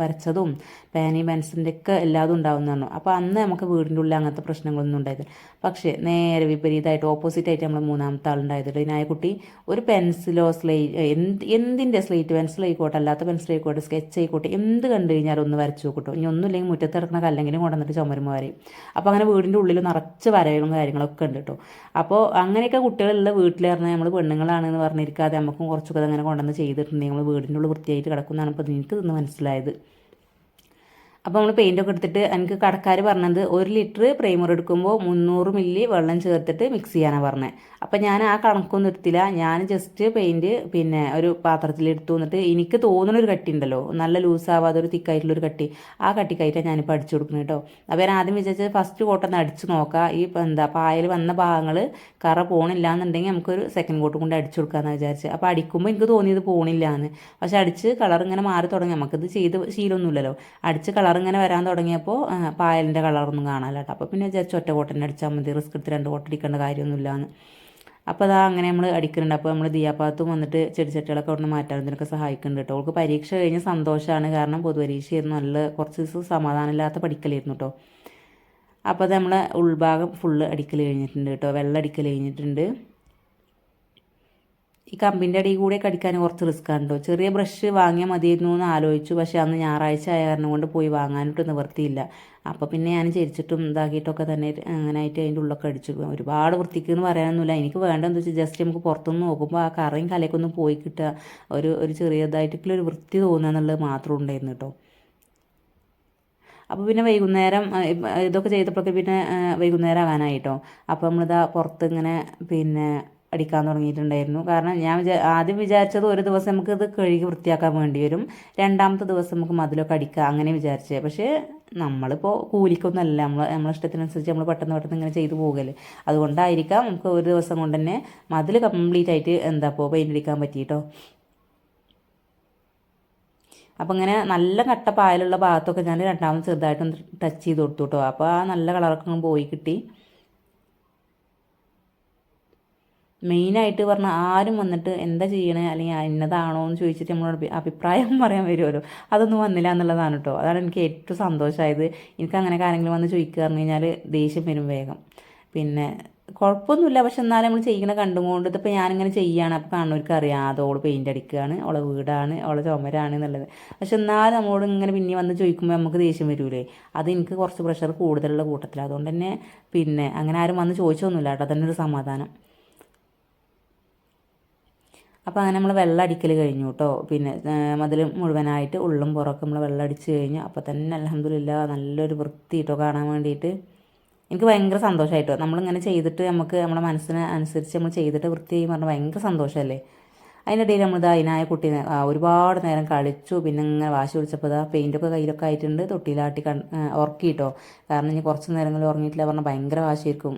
വരച്ചതും പേനയും പെൻസിലിന്റെ ഒക്കെ എല്ലാതും ഉണ്ടാവുന്നതാണ് അപ്പോൾ അന്ന് നമുക്ക് വീടിന്റെ ഉള്ളിൽ അങ്ങനത്തെ പ്രശ്നങ്ങളൊന്നും ഉണ്ടായിരുന്നില്ല. പക്ഷേ നേരെ വിപരീതമായിട്ട് ഓപ്പോസിറ്റ് ആയിട്ട് നമ്മൾ മൂന്നാമത്തെ ആളുണ്ടായതുണ്ട് ഈ നായക്കുട്ടി ഒരു പെൻസിലോ സ്ലേറ്റ് എന്ത് എന്തിന്റെ സ്ലേറ്റ് പെൻസിലായിക്കോട്ടെ അല്ലാത്ത പെൻസിലായിക്കോട്ടെ സ്കെച്ച് ആയിക്കോട്ടെ എന്ത് കണ്ടു കഴിഞ്ഞാൽ ഒന്ന് വരച്ചു നോക്കട്ടോ. ഇനി ഒന്നുമില്ലെങ്കിൽ മുറ്റത്ത് കിടക്കുന്ന കല്ലെങ്കിലും കൊണ്ടുവന്നിട്ട് ചുമരുമ്പോൾ വരയും. അപ്പോൾ അങ്ങനെ വീടിന്റെ ഉള്ളിൽ നിറച്ച് വരവുകളും കാര്യങ്ങളൊക്കെ ഉണ്ട് കേട്ടോ അപ്പോൾ അങ്ങനെയൊക്കെ കുട്ടികളുള്ള പറഞ്ഞാൽ നമ്മൾ പെണ്ണുങ്ങളാണെന്ന് പറഞ്ഞിരിക്കാതെ നമുക്കും കുറച്ചൊക്കെ അങ്ങനെ കൊണ്ടുവന്ന് ചെയ്തിട്ടുണ്ടെങ്കിൽ നമ്മൾ വീടിന്റെ ഉള്ളിൽ വൃത്തിയായിട്ട് കിടക്കുന്നതാണ് ഇപ്പോൾ നിങ്ങൾക്ക് ഇന്ന് മനസ്സിലായത്. അപ്പോൾ നമ്മൾ പെയിന്റൊക്കെ എടുത്തിട്ട് എനിക്ക് കടക്കാർ പറഞ്ഞത് ഒരു ലിറ്റർ പ്രൈമർ എടുക്കുമ്പോൾ മുന്നൂറ് മില്ലി വെള്ളം ചേർത്തിട്ട് മിക്സ് ചെയ്യാനാണ് പറഞ്ഞത് അപ്പോൾ ഞാൻ ആ കണക്കൊന്നും എടുത്തില്ല. ഞാൻ ജസ്റ്റ് പെയിന്റ് പിന്നെ ഒരു പാത്രത്തിൽ എടുത്തു. വന്നിട്ട് എനിക്ക് തോന്നുന്ന ഒരു കട്ടി ഉണ്ടല്ലോ. നല്ല ലൂസാവാതെ ഒരു തിക്കായിട്ടുള്ളൊരു കട്ടി. ആ കട്ടിക്കായിട്ടാണ് ഞാനിപ്പോൾ അടിച്ചു കൊടുക്കുന്നത് കേട്ടോ. അപ്പോൾ ഞാൻ ആദ്യം വിചാരിച്ചത് ഫസ്റ്റ് കോട്ടൊന്ന് അടിച്ച് നോക്കാം. ഈ എന്താ പായൽ വന്ന ഭാഗങ്ങൾ കറ പോണില്ല എന്നുണ്ടെങ്കിൽ നമുക്കൊരു സെക്കൻഡ് കോട്ട് കൊണ്ട് അടിച്ചു കൊടുക്കാമെന്ന് വിചാരിച്ച്. അപ്പോൾ അടിക്കുമ്പോൾ എനിക്ക് തോന്നിയത് പോണില്ല എന്ന് പക്ഷെ അടിച്ച് കളർ ഇങ്ങനെ മാറി തുടങ്ങി. നമുക്കിത് ചെയ്ത് ശീലമൊന്നുമില്ലല്ലോ. അടിച്ച് കളർ ഇങ്ങനെ വരാൻ തുടങ്ങിയപ്പോൾ പായലിന്റെ കളറൊന്നും കാണാനില്ല കേട്ടോ. അപ്പോൾ പിന്നെ വിചാരിച്ചു ഒറ്റ കോട്ടന്റെ അടിച്ചാൽ മതി റിസ്ക് എടുത്ത് രണ്ട് കോട്ട അടിക്കേണ്ട കാര്യമൊന്നുമില്ല എന്ന് അപ്പോൾ അതാ അങ്ങനെ നമ്മൾ അടിക്കുന്നുണ്ട്. അപ്പോൾ നമ്മൾ ദിയാപാത്തും വന്നിട്ട് ചെടിച്ചട്ടികളൊക്കെ അവിടെ നിന്ന് മാറ്റാൻ ഇതിനൊക്കെ സഹായിക്കുന്നുണ്ട് കേട്ടോ. അവൾക്ക് പരീക്ഷ കഴിഞ്ഞ് സന്തോഷമാണ് കാരണം പൊതുപരീക്ഷയായിരുന്നു. നല്ല കുറച്ച് ദിവസം സമാധാനമില്ലാത്ത പഠിക്കലായിരുന്നു കേട്ടോ. അപ്പോൾ അത് നമ്മളെ ഉൾഭാഗം ഫുള്ള് അടിക്കൽ കഴിഞ്ഞിട്ടുണ്ട് കേട്ടോ. വെള്ളം അടിക്കൽ കഴിഞ്ഞിട്ടുണ്ട്. ഈ കമ്പിന്റെ അടിയിൽ കൂടെ കടിക്കാൻ കുറച്ച് റിസ്ക് ആണ് കേട്ടോ ചെറിയ ബ്രഷ് വാങ്ങിയാൽ മതിയായിരുന്നു എന്ന് ആലോചിച്ചു. പക്ഷേ അന്ന് ഞായറാഴ്ച ആയ കാരണം കൊണ്ട് പോയി വാങ്ങാനിട്ട് നിവർത്തിയില്ല അപ്പോൾ പിന്നെ ഞാൻ ചരിച്ചിട്ടും ഇതാക്കിയിട്ടൊക്കെ തന്നെ അങ്ങനെ ആയിട്ട് അതിന്റെ ഉള്ളൊക്കെ അടിച്ചു. ഒരുപാട് വൃത്തിക്ക് എന്ന് പറയാനൊന്നുമില്ല. എനിക്ക് വേണ്ടതെന്ന് വെച്ചാൽ ജസ്റ്റ് നമുക്ക് പുറത്തുനിന്ന് നോക്കുമ്പോൾ ആ കറയും കലയൊക്കെ ഒന്ന് പോയി കിട്ടുക. ഒരു ഒരു ചെറിയതായിട്ടുള്ള ഒരു വൃത്തി തോന്നുക എന്നുള്ളത് മാത്രം ഉണ്ടായിരുന്നു കേട്ടോ അപ്പോൾ പിന്നെ വൈകുന്നേരം ഇതൊക്കെ ചെയ്തപ്പോഴൊക്കെ പിന്നെ വൈകുന്നേരം ആകാനായിട്ടോ അപ്പോൾ നമ്മളിതാ പുറത്ത് ഇങ്ങനെ പിന്നെ അടിക്കാൻ തുടങ്ങിയിട്ടുണ്ടായിരുന്നു. കാരണം ഞാൻ വിചാ ആദ്യം വിചാരിച്ചത് ഒരു ദിവസം നമുക്ക് ഇത് കഴുകി വൃത്തിയാക്കാൻ വേണ്ടി വരും. രണ്ടാമത്തെ ദിവസം നമുക്ക് മതിലൊക്കെ അടിക്കാം അങ്ങനെ വിചാരിച്ചത് പക്ഷേ നമ്മളിപ്പോൾ കൂലിക്കൊന്നുമല്ല. നമ്മൾ നമ്മളെ ഇഷ്ടത്തിനനുസരിച്ച് നമ്മൾ പെട്ടെന്ന് പെട്ടെന്ന് ഇങ്ങനെ ചെയ്തു പോകൽ. അതുകൊണ്ടായിരിക്കാം നമുക്ക് ഒരു ദിവസം കൊണ്ട് തന്നെ മതിൽ കംപ്ലീറ്റ് ആയിട്ട് എന്താ ഇപ്പോൾ പെയിന്റ് അടിക്കാൻ പറ്റിയിട്ടോ. അപ്പോൾ ഇങ്ങനെ നല്ല കട്ട പായലുള്ള ഭാഗത്തൊക്കെ ഞാൻ രണ്ടാമത് ചെറുതായിട്ടൊന്ന് ടച്ച് ചെയ്ത് കൊടുത്തു കേട്ടോ. അപ്പോൾ ആ നല്ല കളറൊക്കെ പോയി കിട്ടി. മെയിനായിട്ട് പറഞ്ഞാൽ ആരും വന്നിട്ട് എന്താ ചെയ്യണേ അല്ലെങ്കിൽ ഇന്നതാണോ എന്ന് ചോദിച്ചിട്ട് നമ്മളോട് അഭിപ്രായം പറയാൻ വരുമല്ലോ അതൊന്നും വന്നില്ല എന്നുള്ളതാണ് കേട്ടോ. അതാണ് എനിക്ക് ഏറ്റവും സന്തോഷമായത്. എനിക്ക് അങ്ങനെ കാര്യങ്ങൾ വന്ന് ചോദിക്കുക പറഞ്ഞു കഴിഞ്ഞാൽ ദേഷ്യം വരും വേഗം. പിന്നെ കുഴപ്പമൊന്നുമില്ല. പക്ഷെ എന്നാലും നമ്മൾ ചെയ്യണ കണ്ടുകൊണ്ട് ഇതിപ്പോൾ ഞാനിങ്ങനെ ചെയ്യുകയാണ് അപ്പോൾ കാണുന്നവർക്ക് അറിയാം. അത് ഓൾ പെയിന്റ് അടിക്കുകയാണ്. ഓളെ വീടാണ്. ഓളെ ചുമരാണ് എന്നുള്ളത്. പക്ഷെ എന്നാലും നമ്മളോട് ഇങ്ങനെ പിന്നെ വന്ന് ചോദിക്കുമ്പോൾ നമുക്ക് ദേഷ്യം വരൂലേ. അത് എനിക്ക് കുറച്ച് പ്രഷർ കൂടുതലുള്ള കൂട്ടത്തിൽ അതുകൊണ്ട് തന്നെ പിന്നെ അങ്ങനെ ആരും വന്ന് ചോദിച്ചൊന്നുമില്ല കേട്ടോ. അതന്നെ ഒരു സമാധാനം. അപ്പോൾ അങ്ങനെ നമ്മൾ വെള്ളം അടിക്കൽ കഴിഞ്ഞു കേട്ടോ പിന്നെ മതിൽ മുഴുവനായിട്ട് ഉള്ളും പുറമൊക്കെ നമ്മൾ വെള്ളം അടിച്ച് കഴിഞ്ഞു. അപ്പോൾ തന്നെ അലഹമില്ല നല്ലൊരു വൃത്തി കേട്ടോ കാണാൻ വേണ്ടിയിട്ട് എനിക്ക് ഭയങ്കര സന്തോഷമായിട്ടോ നമ്മളിങ്ങനെ ചെയ്തിട്ട് നമുക്ക് നമ്മുടെ മനസ്സിന് അനുസരിച്ച് നമ്മൾ ചെയ്തിട്ട് വൃത്തി പറഞ്ഞാൽ ഭയങ്കര സന്തോഷമല്ലേ അതിനിടയിൽ നമ്മൾ അതിനായ കുട്ടി ഒരുപാട് നേരം കളിച്ചു. പിന്നെ ഇങ്ങനെ വാശി പിടിച്ചപ്പോൾ ഇതാ പെയിന്റൊക്കെ കയ്യിലൊക്കെ ആയിട്ടുണ്ട്. തൊട്ടിയിലാട്ടി കൺ ഉറക്കിയിട്ടോ കാരണം ഇനി കുറച്ച് നേരങ്ങളിൽ ഉറങ്ങിയിട്ടില്ല പറഞ്ഞാൽ ഭയങ്കര വാശിയായിരിക്കും.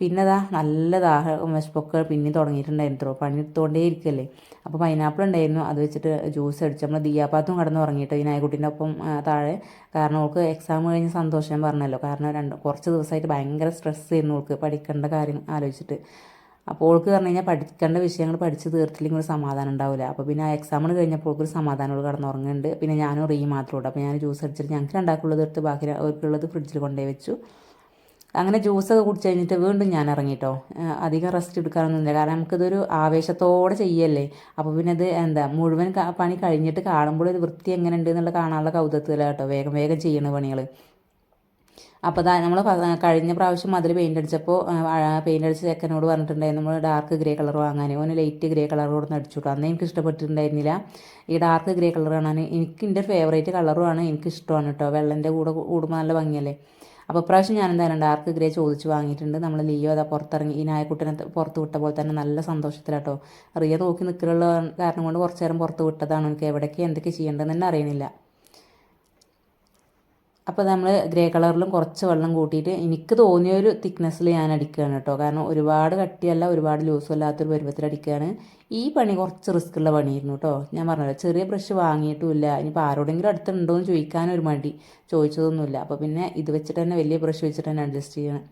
പിന്നെ ദാ നല്ല ദാഹം വിശപ്പൊക്കെ പിന്നെ തുടങ്ങിയിട്ടുണ്ടായിരുന്നു പണി എടുത്തുകൊണ്ടേ ഇരിക്കല്ലേ അപ്പോൾ പൈനാപ്പിൾ ഉണ്ടായിരുന്നു. അത് വെച്ചിട്ട് ജ്യൂസ് അടിച്ച് നമ്മൾ ദിയാപാത്തും കടന്ന് ഉറങ്ങിയിട്ട് ഈ നായക്കുട്ടീന്റെ ഒപ്പം താഴെ. കാരണം അവൾക്ക് എക്സാം കഴിഞ്ഞ സന്തോഷം പറഞ്ഞല്ലോ. കാരണം രണ്ട് കുറച്ച് ദിവസമായിട്ട് ഭയങ്കര സ്ട്രെസ് ചെയ്യുന്നു അവൾക്ക് പഠിക്കേണ്ട കാര്യം ആലോചിച്ചിട്ട്. അപ്പോൾ ഓൾക്ക് പറഞ്ഞു കഴിഞ്ഞാൽ പഠിക്കേണ്ട വിഷയങ്ങൾ പഠിച്ച് തീർത്തില്ലെങ്കിൽ ഒരു സമാധാനം ഉണ്ടാവില്ല അപ്പോൾ പിന്നെ ആ എക്സാമിന് കഴിഞ്ഞപ്പോൾ ഒരു സമാധാനം കടന്നുറങ്ങുന്നുണ്ട് പിന്നെ ഞാനും റീ മാത്രമേ ഉള്ളൂ അപ്പോൾ ഞാൻ ജ്യൂസ് അടിച്ചിട്ട് ഞങ്ങൾക്ക് രണ്ടാക്കുള്ളത് എടുത്ത് ബാക്കി അവർക്കുള്ളത് ഫ്രിഡ്ജിൽ കൊണ്ടുപോയി വെച്ചു. അങ്ങനെ ജ്യൂസൊക്കെ കുടിച്ച് കഴിഞ്ഞിട്ട് വീണ്ടും ഞാൻ ഇറങ്ങിട്ടോ. അധികം റെസ്റ്റ് എടുക്കാനൊന്നുമില്ല. കാരണം നമുക്കിതൊരു ആവേശത്തോടെ ചെയ്യല്ലേ? അപ്പോൾ പിന്നെ ഇത് എന്താ മുഴുവൻ പണി കഴിഞ്ഞിട്ട് കാണുമ്പോൾ ഇത് വൃത്തി എങ്ങനെ ഉണ്ട് എന്നുള്ള കാണാനുള്ള കൗതുകത്തിലാണ് കേട്ടോ. വേഗം വേഗം ചെയ്യുന്ന പണികൾ അപ്പോൾ ദാ നമ്മൾ കഴിഞ്ഞ പ്രാവശ്യം അതിൽ പെയിന്റ് അടിച്ചപ്പോൾ പെയിന്റ് അടിച്ച ചെക്കനോട് പറഞ്ഞിട്ടുണ്ടായിരുന്നു നമ്മൾ ഡാർക്ക് ഗ്രേ കളർ വാങ്ങാൻ ഓന് ലൈറ്റ് ഗ്രേ കളർ കൊടുത്ത് അടിച്ചു കേട്ടോ അന്ന് എനിക്ക് ഇഷ്ടപ്പെട്ടിട്ടുണ്ടായിരുന്നില്ല. ഈ ഡാർക്ക് ഗ്രേ കളർ കാണാൻ എനിക്ക് എന്റെ ഫേവറേറ്റ് കളറുമാണ് എനിക്ക് ഇഷ്ടമാണ് കേട്ടോ. വെള്ളന്റെ കൂടെ കൂടുമ്പോൾ നല്ല ഭംഗിയല്ലേ? അപ്പോൾ ഇപ്രാവശ്യം ഞാൻ എന്തായാലും ഡാർക്ക് ഗ്രേ ചോദിച്ച് വാങ്ങിയിട്ടുണ്ട്. നമ്മൾ ലിയോ അതാ പുറത്തിറങ്ങി ഈ നായക്കുട്ടനെ പുറത്ത് വിട്ട പോലെ തന്നെ നല്ല സന്തോഷത്തിലാട്ടോ. റിയ നോക്കി നിൽക്കലുള്ള കാരണം കൊണ്ട് കുറച്ച് നേരം പുറത്ത് വിട്ടതാണ്. എനിക്ക് എവിടേക്ക് എന്തൊക്കെ ചെയ്യേണ്ടതെന്ന് തന്നെ അറിയുന്നില്ല അപ്പോൾ നമ്മൾ ഗ്രേ കളറിലും കുറച്ച് വെള്ളം കൂട്ടിയിട്ട് എനിക്ക് തോന്നിയ ഒരു തിക്നെസ്സിൽ ഞാൻ അടിക്കുകയാണ് കേട്ടോ. കാരണം ഒരുപാട് കട്ടിയല്ല ഒരുപാട് ലൂസും അല്ലാത്തൊരു പരുവത്തിൽ അടിക്കുകയാണ്. ഈ പണി കുറച്ച് റിസ്ക് ഉള്ള പണിയായിരുന്നു കേട്ടോ. ഞാൻ പറഞ്ഞല്ലോ ചെറിയ ബ്രഷ് വാങ്ങിയിട്ടുമില്ല. ഇനിയിപ്പോൾ ആരോടെങ്കിലും അടുത്തുണ്ടോ എന്ന് ചോദിക്കാനൊരു മടി. ചോദിച്ചതൊന്നുമില്ല. അപ്പോൾ പിന്നെ ഇത് വെച്ചിട്ട് തന്നെ വലിയ ബ്രഷ് വെച്ചിട്ട് തന്നെ അഡ്ജസ്റ്റ് ചെയ്യണം.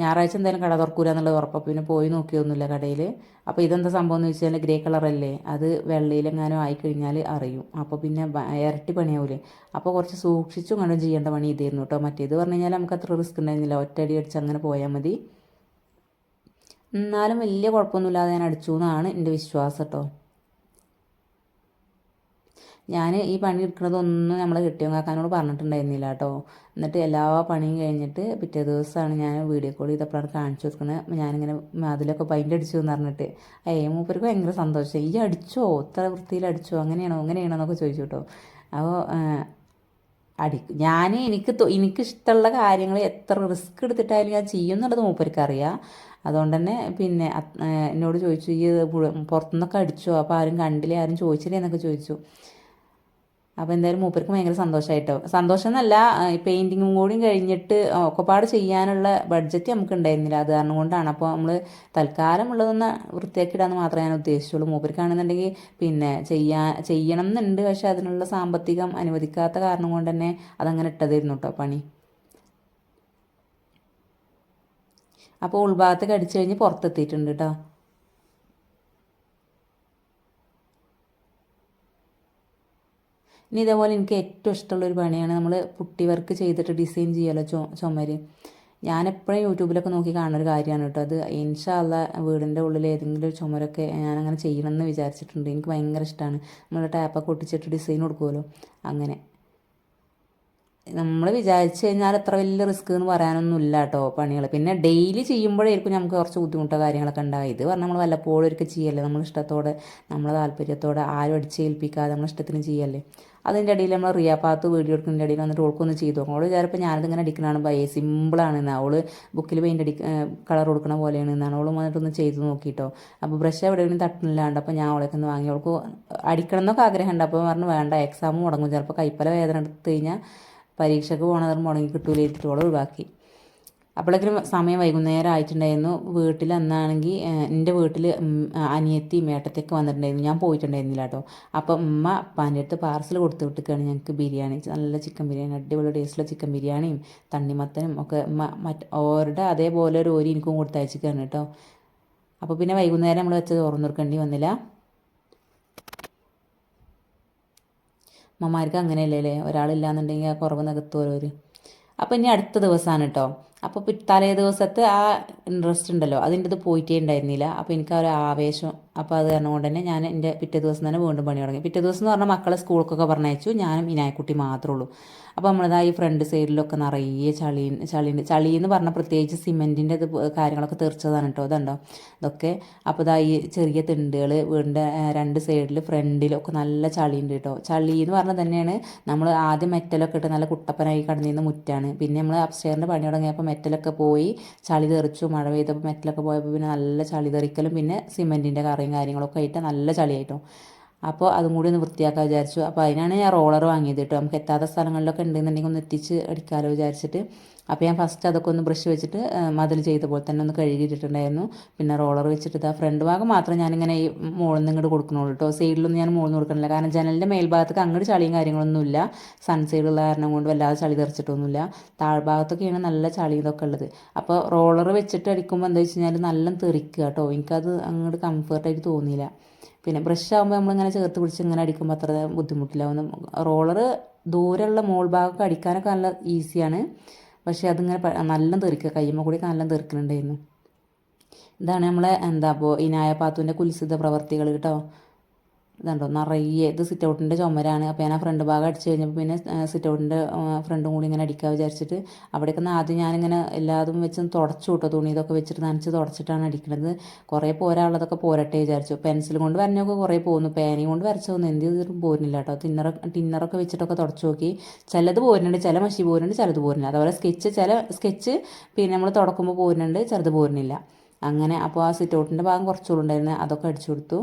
ഞായറാഴ്ച എന്തായാലും കട തുറക്കൂല എന്നുള്ളത് ഉറപ്പാണ് പിന്നെ പോയി നോക്കിയൊന്നുമില്ല കടയിൽ അപ്പോൾ ഇതെന്താ സംഭവം എന്ന് വെച്ചാൽ ഗ്രേ കളറല്ലേ അത് വെള്ളയിലെങ്ങാനും ആയിക്കഴിഞ്ഞാൽ അറിയും. അപ്പോൾ പിന്നെ ഇരട്ടി പണിയാവൂലേ? അപ്പോൾ കുറച്ച് സൂക്ഷിച്ചും കണ്ടും ചെയ്യേണ്ട പണി ഇതായിരുന്നു കേട്ടോ. മറ്റേത് പറഞ്ഞു കഴിഞ്ഞാൽ നമുക്ക് അത്ര റിസ്ക് ഉണ്ടായിരുന്നില്ല. ഒറ്റയടി അടിച്ച് അങ്ങനെ പോയാൽ മതി. എന്നാലും വലിയ കുഴപ്പമൊന്നുമില്ലാതെ ഞാൻ അടിച്ചു എന്നാണ് എന്റെ വിശ്വാസം കേട്ടോ ഞാൻ ഈ പണി എടുക്കുന്നതൊന്നും നമ്മളെ കെട്ടിയോ കാക്കാനോട് പറഞ്ഞിട്ടുണ്ടായിരുന്നില്ല കേട്ടോ എന്നിട്ട് എല്ലാ പണിയും കഴിഞ്ഞിട്ട് പിറ്റേ ദിവസമാണ് ഞാൻ വീഡിയോ കോൾ ചെയ്തപ്പോഴാണ് കാണിച്ചു കൊടുക്കുന്നത്. ഞാനിങ്ങനെ അതിലൊക്കെ പൈന്റ് അടിച്ചു എന്ന് പറഞ്ഞിട്ട്. ഏ മൂപ്പർക്ക് ഭയങ്കര സന്തോഷം. ഈ അടിച്ചോ? ഇത്ര വൃത്തിയിൽ അടിച്ചോ? അങ്ങനെയാണോ? അങ്ങനെയാണോ എന്നൊക്കെ ചോദിച്ചു കേട്ടോ അപ്പോൾ അടി ഞാൻ എനിക്ക് എനിക്ക് ഇഷ്ടമുള്ള കാര്യങ്ങൾ എത്ര റിസ്ക് എടുത്തിട്ടായാലും ഞാൻ ചെയ്യുന്നുള്ളത് മൂപ്പർക്ക് അറിയാം അതുകൊണ്ട് തന്നെ പിന്നെ എന്നോട് ചോദിച്ചു ഈ പുറത്തുനിന്നൊക്കെ അടിച്ചോ? അപ്പോൾ ആരും കണ്ടില്ല? ആരും ചോദിച്ചില്ല? എന്നൊക്കെ ചോദിച്ചു. അപ്പോൾ എന്തായാലും മൂപ്പർക്ക് ഭയങ്കര സന്തോഷമായിട്ടോ സന്തോഷം എന്നല്ല പെയിന്റിങ്ങും കൂടി കഴിഞ്ഞിട്ട് ഒക്കെപ്പാട് ചെയ്യാനുള്ള ബഡ്ജറ്റ് നമുക്ക് ഉണ്ടായിരുന്നില്ല അത് കാരണം കൊണ്ടാണ് അപ്പോൾ നമ്മൾ തൽക്കാലം ഉള്ളതൊന്ന് വൃത്തിയാക്കി ഇടാന്ന് മാത്രമേ ഞാൻ ഉദ്ദേശിച്ചുള്ളൂ. മൂപ്പർക്കാണെന്നുണ്ടെങ്കിൽ പിന്നെ ചെയ്യാ ചെയ്യണം എന്നുണ്ട് പക്ഷെ അതിനുള്ള സാമ്പത്തികം അനുവദിക്കാത്ത കാരണം കൊണ്ട് തന്നെ അതങ്ങനെ ഇട്ടതായിരുന്നു കേട്ടോ പണി. അപ്പോൾ ഉൾഭാഗത്ത് കടിച്ചു കഴിഞ്ഞ് പുറത്തെത്തിയിട്ടുണ്ട് കേട്ടോ ഇനി ഇതേപോലെ എനിക്ക് ഏറ്റവും ഇഷ്ടമുള്ളൊരു പണിയാണ് നമ്മൾ പുട്ടി വർക്ക് ചെയ്തിട്ട് ഡിസൈൻ ചെയ്യാമല്ലോ ചോ ചുമര്. ഞാനെപ്പോഴും യൂട്യൂബിലൊക്കെ നോക്കി കാണുന്ന ഒരു കാര്യമാണ് കേട്ടോ അത് ഇൻഷാല്ല വീടിന്റെ ഉള്ളിൽ ഏതെങ്കിലും ഒരു ചുമരൊക്കെ ഞാനങ്ങനെ ചെയ്യണമെന്ന് വിചാരിച്ചിട്ടുണ്ട്. എനിക്ക് ഭയങ്കര ഇഷ്ടമാണ് നമ്മൾ ടാപ്പൊക്കെ ഒട്ടിച്ചിട്ട് ഡിസൈൻ കൊടുക്കുമല്ലോ അങ്ങനെ. നമ്മൾ വിചാരിച്ചു കഴിഞ്ഞാൽ അത്ര വലിയ റിസ്ക് എന്ന് പറയാനൊന്നും ഇല്ല കേട്ടോ പണികൾ പിന്നെ ഡെയിലി ചെയ്യുമ്പോഴായിരിക്കും നമുക്ക് കുറച്ച് ബുദ്ധിമുട്ടോ കാര്യങ്ങളൊക്കെ ഉണ്ടാകും ഇത് പറഞ്ഞാൽ നമ്മൾ വല്ലപ്പോഴും ഒരിക്കൽ ചെയ്യല്ലേ? നമ്മൾ ഇഷ്ടത്തോടെ നമ്മളെ താല്പര്യത്തോടെ ആരും അടിച്ചേൽപ്പിക്കാതെ നമ്മൾ ഇഷ്ടത്തിന് ചെയ്യല്ലേ? അതിന്റെ ഇടയിൽ നമ്മൾ റിയാപ്പാത്ത് വീഡിയോ എടുക്കുന്നതിന്റെ ഇടയിൽ വന്നിട്ട് ഓൾക്കൊന്ന് ചെയ്തു നോക്കും. അവൾ വിചാരിപ്പോൾ ഇങ്ങനെ അടിക്കണതാണ് ബൈ സിമ്പിളാണ് എന്നാണ് അവൾ ബുക്കിൽ പെയിന്റ് അടി കളർ കൊടുക്കണ പോലെയാണ് എന്നാണ് അവൾ വന്നിട്ടൊന്ന് ചെയ്ത് നോക്കിയിട്ടോ അപ്പോൾ ബ്രഷ് എവിടെയെങ്കിലും തട്ടുന്നില്ലാണ്ട് അപ്പോൾ ഞാൻ അവളേക്ക് ഒന്ന് വാങ്ങി. അവൾക്ക് അടിക്കണം എന്നൊക്കെ ആഗ്രഹമുണ്ട് അപ്പോൾ പറഞ്ഞു വേണ്ട എക്സാം മുടങ്ങും. ചിലപ്പോൾ കൈപ്പല വേദന എടുത്തു കഴിഞ്ഞാൽ പരീക്ഷയ്ക്ക് പോകണത് മുടങ്ങി കിട്ടൂല അവൾ ഒഴിവാക്കി. അപ്പോഴേക്കും സമയം വൈകുന്നേരം ആയിട്ടുണ്ടായിരുന്നു. വീട്ടിൽ അന്നാണെങ്കിൽ എന്റെ വീട്ടിൽ അനിയത്തി ഏട്ടത്തൊക്കെ വന്നിട്ടുണ്ടായിരുന്നു. ഞാൻ പോയിട്ടുണ്ടായിരുന്നില്ല കേട്ടോ. അപ്പം ഉമ്മ അപ്പാന്റെ അടുത്ത് പാർസൽ കൊടുത്തു വിട്ടിക്കാണ് ഞങ്ങൾക്ക് ബിരിയാണി. നല്ല ചിക്കൻ ബിരിയാണി അടിപൊളി ടേസ്റ്റുള്ള ചിക്കൻ ബിരിയാണിയും തണ്ണിമത്തനും ഒക്കെ ഉമ്മ മറ്റ് ഓരുടെ അതേപോലെ ഒരു ഓരി എനിക്കും കൊടുത്തയച്ചിക്കാണ് കേട്ടോ. അപ്പോൾ പിന്നെ വൈകുന്നേരം നമ്മൾ വെച്ച് തുറന്നു കൊടുക്കേണ്ടി വന്നില്ല. അമ്മമാർക്ക് അങ്ങനെയല്ലേ ഒരാളില്ലാന്നുണ്ടെങ്കിൽ ആ കുറവ് നികത്തുമല്ലോ അവർ അപ്പോൾ ഇനി അടുത്ത ദിവസമാണ് കേട്ടോ അപ്പോൾ തലേ ദിവസത്തെ ആ ഇൻട്രസ്റ്റ് ഉണ്ടല്ലോ. അതിന്റെ അത് പോയിട്ടേ ഉണ്ടായിരുന്നില്ല അപ്പോൾ എനിക്ക് ആ ഒരു ആവേശം അപ്പോൾ അത് കാരണം കൊണ്ട് തന്നെ ഞാൻ എന്റെ പിറ്റേ ദിവസം തന്നെ വീണ്ടും പണി തുടങ്ങി. പിറ്റേ ദിവസം എന്ന് പറഞ്ഞാൽ മക്കളെ സ്കൂൾക്കൊക്കെ പറഞ്ഞയച്ചു. ഞാനും ഇനായക്കുട്ടി മാത്രമേ ഉള്ളൂ. അപ്പോൾ നമ്മളിതാ ഈ ഫ്രണ്ട് സൈഡിലൊക്കെ നിറയെ ചളി ചളിയുണ്ട് ചളി എന്ന് പറഞ്ഞാൽ പ്രത്യേകിച്ച് സിമെന്റിന്റെ ഇത് കാര്യങ്ങളൊക്കെ തീർച്ചതാണ് കേട്ടോ അതുണ്ടോ ഇതൊക്കെ. അപ്പോൾ ഇതാ ഈ ചെറിയ തിണ്ടുകൾ വീടിന്റെ രണ്ട് സൈഡിൽ ഫ്രണ്ടിലൊക്കെ നല്ല ചളിയുണ്ട് കേട്ടോ ചളി എന്ന് പറഞ്ഞാൽ തന്നെയാണ് നമ്മൾ ആദ്യം മെറ്റലൊക്കെ ഇട്ട് നല്ല കുട്ടപ്പനായി കടന്നിരുന്ന മുറ്റാണ്. പിന്നെ നമ്മൾ അപ്സ്റ്റേറിന്റെ പണി തുടങ്ങിയപ്പോൾ മെറ്റലൊക്കെ പോയി ചളി തെറിച്ചു മഴ പെയ്തപ്പോൾ മെറ്റലൊക്കെ പോയപ്പോൾ പിന്നെ നല്ല ചളി തെറിക്കലും പിന്നെ സിമെന്റിന്റെ കറിയും കാര്യങ്ങളൊക്കെ ആയിട്ട് നല്ല ചളിയായിട്ടോ. അപ്പോൾ അതും കൂടി ഒന്ന് വൃത്തിയാക്കാൻ വിചാരിച്ചു. അപ്പോൾ അതിനാണ് ഞാൻ റോളർ വാങ്ങിയത് കേട്ടോ നമുക്ക് എത്താത്ത സ്ഥലങ്ങളിലൊക്കെ ഉണ്ടെന്നുണ്ടെങ്കിൽ ഒന്ന് എത്തിച്ച് അടിക്കാമല്ലോ വിചാരിച്ചിട്ട്. അപ്പോൾ ഞാൻ ഫസ്റ്റ് അതൊക്കെ ഒന്ന് ബ്രഷ് വെച്ചിട്ട് മതിൽ ചെയ്ത പോലെ തന്നെ ഒന്ന് കഴുകിയിട്ടുണ്ടായിരുന്നു പിന്നെ റോളർ വെച്ചിട്ട് ഇതാ ഫ്രണ്ട് ഭാഗം മാത്രം ഞാനിങ്ങനെ ഈ മുകളിൽ നിന്ന് ഇങ്ങോട്ട് കൊടുക്കണുള്ളൂ കേട്ടോ സൈഡിലൊന്നും ഞാൻ മുകളിൽ കൊടുക്കണില്ല. കാരണം ജനലിന്റെ മേൽഭാഗത്തേക്ക് അങ്ങോട്ട് ചളിയും കാര്യങ്ങളൊന്നുമില്ല സൺ സൈഡുള്ള കാരണം കൊണ്ട് വല്ലാതെ ചളി തെറിച്ചിട്ടൊന്നുമില്ല. താഴ്ഭാഗത്തൊക്കെയാണ് നല്ല ചളി ഇതൊക്കെ ഉള്ളത്. അപ്പോൾ റോളർ വെച്ചിട്ട് അടിക്കുമ്പോൾ എന്താ വെച്ച് കഴിഞ്ഞാൽ നല്ല തെറിക്കുക കേട്ടോ എനിക്കത് അങ്ങോട്ട് കംഫർട്ടായിട്ട് തോന്നിയില്ല. പിന്നെ ബ്രഷ് ആകുമ്പോൾ നമ്മളിങ്ങനെ ചേർത്ത് പിടിച്ച് ഇങ്ങനെ അടിക്കുമ്പോൾ അത്ര ബുദ്ധിമുട്ടില്ല ഒന്ന് റോളർ ദൂരെയുള്ള മോൾ ഭാഗമൊക്കെ അടിക്കാനൊക്കെ നല്ല ഈസിയാണ് പക്ഷേ അതിങ്ങനെ നല്ല തെറിക്കുക കയ്യുമ്പോൾ കൂടി നല്ല തെറിക്കുന്നുണ്ടായിരുന്നു ഇതാണ് നമ്മളെ എന്താ അപ്പോൾ ഇനായ പാത്തുവിന്റെ കുൽസിത പ്രവർത്തികൾ കേട്ടോ. ഇതുണ്ടോ? നിറയെ ഇത് സിറ്റ് ഔട്ടിന്റെ ചുമരാണ്. അപ്പോൾ ഞാൻ ആ ഫ്രണ്ട് ഭാഗം അടിച്ച് കഴിഞ്ഞപ്പോൾ പിന്നെ സിറ്റ് ഔട്ടിന്റെ ഫ്രണ്ടും കൂടി ഇങ്ങനെ അടിക്കാൻ വിചാരിച്ചിട്ട് അവിടെയൊക്കെ ആദ്യം ഞാനിങ്ങനെ എല്ലാതും വെച്ച് തുടച്ചു വിട്ടോ. തുണി ഇതൊക്കെ വെച്ചിട്ട് നനച്ച് തുടച്ചിട്ടാണ് അടിക്കുന്നത് കുറേ പോരാനുള്ളതൊക്കെ പോരട്ടെ വിചാരിച്ചു. പെൻസിൽ കൊണ്ട് വരഞ്ഞൊക്കെ കുറേ പോകുന്നു പേനയും കൊണ്ട് വരച്ചൊന്നും എന്ത് ചെയ്തിട്ടും പോരുന്നില്ല കേട്ടോ. തിന്നറ ടിന്നറൊക്കെ വെച്ചിട്ടൊക്കെ തുടച്ചു നോക്കി. ചിലത് പോരുന്നുണ്ട് ചില മഷി പോരുന്നുണ്ട് ചിലത് പോരുന്നില്ല. അതുപോലെ സ്കെച്ച് ചില സ്കെച്ച് പിന്നെ നമ്മൾ തുടക്കുമ്പോൾ പോരുന്നുണ്ട് ചിലത് പോരുന്നില്ല. അങ്ങനെ അപ്പോൾ ആ സിറ്റ് ഔട്ടിന്റെ ഭാഗം കുറച്ചുകൂടെ ഉണ്ടായിരുന്നു. അതൊക്കെ അടിച്ചു കൊടുത്തു.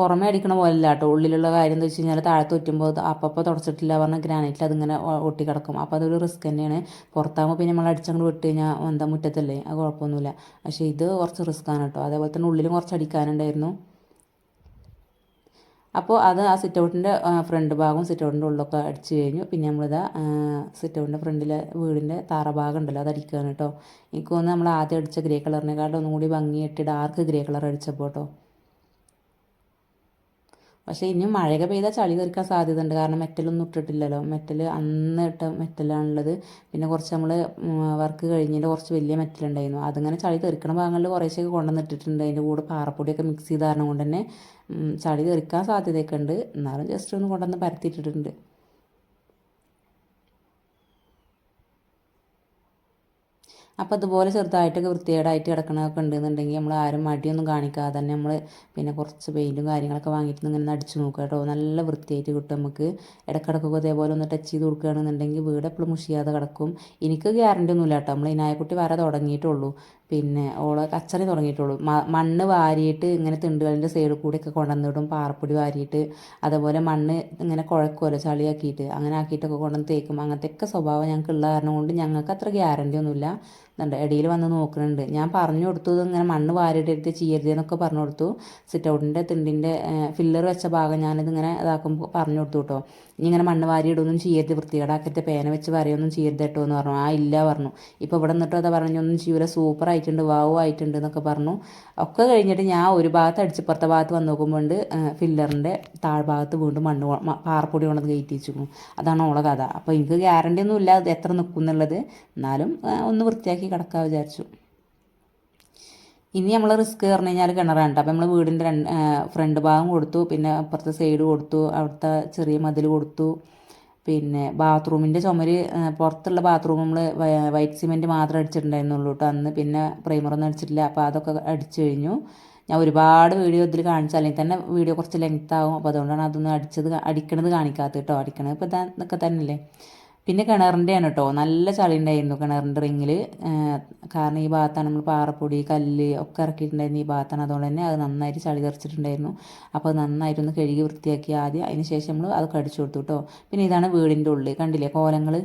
പുറമേ അടിക്കണ പോലെ അല്ല കേട്ടോ ഉള്ളിലുള്ള കാര്യം എന്താ വെച്ച് കഴിഞ്ഞാൽ താഴത്ത് ഒറ്റുമ്പോൾ അപ്പപ്പോൾ തുടച്ചിട്ടില്ല പറഞ്ഞാൽ ഗ്രാനൈറ്റിൽ അതിങ്ങനെ ഒട്ടി കിടക്കും അപ്പോൾ അതൊരു റിസ്ക് തന്നെയാണ്. പുറത്താകുമ്പോൾ പിന്നെ നമ്മൾ അടിച്ചങ്ങോട്ട് വിട്ട് കഴിഞ്ഞാൽ എന്താ മുറ്റത്തല്ലേ? അത് കുഴപ്പമൊന്നുമില്ല. പക്ഷേ ഇത് കുറച്ച് റിസ്ക്കാണ് കേട്ടോ. അതേപോലെ തന്നെ ഉള്ളിലും കുറച്ച് അടിക്കാനുണ്ടായിരുന്നു. അപ്പോൾ അത് ആ സിറ്റ് ഔട്ടിന്റെ ഫ്രണ്ട് ഭാഗവും സിറ്റ് ഔട്ടിന്റെ ഉള്ളൊക്കെ അടിച്ചു കഴിഞ്ഞു. പിന്നെ നമ്മളിതാ സിറ്റ് ഔട്ടിന്റെ ഫ്രണ്ടിലെ വീടിന്റെ താറ ഭാഗം ഉണ്ടല്ലോ അത് അടിക്കുകയാണ് കേട്ടോ. എനിക്ക് തോന്നുന്നു നമ്മൾ ആദ്യം അടിച്ച ഗ്രേ കളറിനെക്കാട്ടും ഒന്നും കൂടി ഭംഗിയിട്ട് ഡാർക്ക് ഗ്രേ കളർ അടിച്ചപ്പോൾ കേട്ടോ. പക്ഷേ ഇനി മഴയൊക്കെ പെയ്താൽ ചളി തെറിക്കാൻ സാധ്യതയുണ്ട്. കാരണം മെറ്റലൊന്നും ഇട്ടിട്ടില്ലല്ലോ. മെറ്റൽ അന്ന് ഇട്ട മെറ്റലാണുള്ളത്. പിന്നെ കുറച്ച് നമ്മൾ വർക്ക് കഴിഞ്ഞതിന്റെ കുറച്ച് വലിയ മെറ്റലുണ്ടായിരുന്നു. അതിങ്ങനെ ചളി തെറിക്കണ ഭാഗങ്ങളിൽ കുറേശ്ശൊക്കെ കൊണ്ടുവന്നിട്ടിട്ടുണ്ട് അതിന്റെ കൂടെ പാറപ്പൊടിയൊക്കെ മിക്സ് ചെയ്ത കാരണം കൊണ്ട് തന്നെ ചളി തെറിക്കാൻ സാധ്യതയൊക്കെ ഉണ്ട്. എന്നാലും ജസ്റ്റ് ഒന്ന് കൊണ്ടുവന്ന് പരത്തിയിട്ടിട്ടുണ്ട്. അപ്പോൾ അതുപോലെ ചെറുതായിട്ടൊക്കെ വൃത്തികേടായിട്ട് കിടക്കണതൊക്കെ ഉണ്ടെന്നുണ്ടെങ്കിൽ നമ്മൾ ആരും മടിയൊന്നും കാണിക്കാതെ തന്നെ നമ്മൾ പിന്നെ കുറച്ച് പെയിന്റും കാര്യങ്ങളൊക്കെ വാങ്ങിയിട്ട് ഇങ്ങനെ അടിച്ച് നോക്കുക കേട്ടോ. നല്ല വൃത്തിയായിട്ട് കിട്ടും നമുക്ക്. ഇടക്കിടക്കൊക്കെ അതേപോലെ ഒന്ന് ടച്ച് ചെയ്ത് കൊടുക്കുകയാണെന്നുണ്ടെങ്കിൽ വീട് എപ്പോഴും മുഷിയാതെ കിടക്കും. എനിക്ക് ഗ്യാരണ്ടി ഒന്നുമില്ല കേട്ടോ. നമ്മൾ ഇനായക്കുട്ടി വര തുടങ്ങിയിട്ടുള്ളൂ. പിന്നെ ഓളെ കച്ചറി തുടങ്ങിയിട്ടുള്ളൂ. മണ്ണ് വാരിയിട്ട് ഇങ്ങനെ തിണ്ടുകളിന്റെ സൈഡിൽ കൂടെയൊക്കെ കൊണ്ടുവന്നിടും. പാറപ്പൊടി വാരിയിട്ട്. അതേപോലെ മണ്ണ് ഇങ്ങനെ കുഴക്കുമല്ലോ ചളിയാക്കിയിട്ട്. അങ്ങനെ ആക്കിയിട്ടൊക്കെ കൊണ്ടുവന്ന് തേക്കും. അങ്ങനത്തെയൊക്കെ സ്വഭാവം ഞങ്ങൾക്ക് ഉള്ള കാരണം കൊണ്ട് ഞങ്ങൾക്ക് അത്ര ഗ്യാരണ്ടി ഒന്നുമില്ല. എന്നുണ്ട് ഇടയിൽ വന്ന് നോക്കുന്നുണ്ട്. ഞാൻ പറഞ്ഞു കൊടുത്തു ഇങ്ങനെ മണ്ണ് വാരിയിട്ടെടുത്ത് ചെയ്യരുത് എന്നൊക്കെ പറഞ്ഞു കൊടുത്തു. സിറ്റ് ഔട്ടിന്റെ തിണ്ടിന്റെ ഫില്ലർ വെച്ച ഭാഗം ഞാനിത് ഇങ്ങനെ ഇതാക്കുമ്പോൾ പറഞ്ഞു കൊടുത്തു കേട്ടോ. ഇനി ഇങ്ങനെ മണ്ണ് വാരിയിടൊന്നും ചെയ്യരുത് വൃത്തികേടാക്കത്തെ പേന വെച്ച് വരയൊന്നും ചെയ്യരുത് കേട്ടോ എന്ന് പറഞ്ഞു. ആ ഇല്ല പറഞ്ഞു. ഇപ്പോൾ ഇവിടെ നിന്നിട്ടോ അതാ പറഞ്ഞു ഒന്നും ചെയ്യൂല സൂപ്പർ ആയിട്ടുണ്ട് വാവ് ആയിട്ടുണ്ട് എന്നൊക്കെ പറഞ്ഞു. ഒക്കെ കഴിഞ്ഞിട്ട് ഞാൻ ഒരു ഭാഗത്ത് അടിച്ച് പുറത്തെ ഭാഗത്ത് വന്ന് നോക്കുമ്പോൾ ഫില്ലറിന്റെ താഴ്ഭാഗത്ത് വീണ്ടും മണ്ണ് പാറപ്പൊടി കൊണ്ടത് കയറ്റി വെച്ചു അതാണ് ഓളെ കഥ. അപ്പോൾ എനിക്ക് ഗ്യാരണ്ടി ഒന്നും ഇല്ല എത്ര നിൽക്കും എന്നുള്ളത് എന്നാലും ഒന്ന് വൃത്തിയാക്കി കിടക്കാൻ വിചാരിച്ചു. ഇനി നമ്മൾ റിസ്ക് പറഞ്ഞു കഴിഞ്ഞാൽ കിണറാണ് അപ്പോൾ നമ്മൾ വീടിന്റെ രണ്ട് ഫ്രണ്ട് ഭാഗം കൊടുത്തു. പിന്നെ അപ്പുറത്തെ സൈഡ് കൊടുത്തു. അവിടുത്തെ ചെറിയ മതിൽ കൊടുത്തു. പിന്നെ ബാത്റൂമിന്റെ ചുമര് പുറത്തുള്ള ബാത്റൂം നമ്മൾ വൈറ്റ് സിമെന്റ് മാത്രം അടിച്ചിട്ടുണ്ടായിരുന്നുള്ളൂ കേട്ടോ അന്ന്. പിന്നെ പ്രൈമറൊന്നും അടിച്ചിട്ടില്ല. അപ്പോൾ അതൊക്കെ അടിച്ചു കഴിഞ്ഞു. ഞാൻ ഒരുപാട് വീഡിയോ ഇതിൽ കാണിച്ചു. അല്ലെങ്കിൽ തന്നെ വീഡിയോ കുറച്ച് ലെങ്ത് അപ്പോൾ അതുകൊണ്ടാണ് അതൊന്നും അടിച്ചത് അടിക്കണത് കാണിക്കാത്തത് കേട്ടോ. അടിക്കണത് ഇപ്പോൾ ഇതൊക്കെ തന്നെയല്ലേ? പിന്നെ കിണറിന്റെയാണ് കേട്ടോ നല്ല ചളി ഉണ്ടായിരുന്നു കിണറിന്റെ റിങ്ങിൽ കാരണം ഈ ഭാഗത്താണ് നമ്മൾ പാറപ്പൊടി കല്ല് ഒക്കെ ഇറക്കിയിട്ടുണ്ടായിരുന്നു ഈ ഭാഗത്താണ്. അതുകൊണ്ട് തന്നെ അത് നന്നായിട്ട് ചളി തെറിച്ചിട്ടുണ്ടായിരുന്നു. അപ്പോൾ നന്നായിട്ടൊന്ന് കഴുകി വൃത്തിയാക്കി ആദ്യം. അതിന് ശേഷം നമ്മൾ അത് കടിച്ചു കൊടുത്തു കേട്ടോ പിന്നെ ഇതാണ് വീടിന്റെ ഉള്ളിൽ കണ്ടില്ലേ കോലങ്ങൾ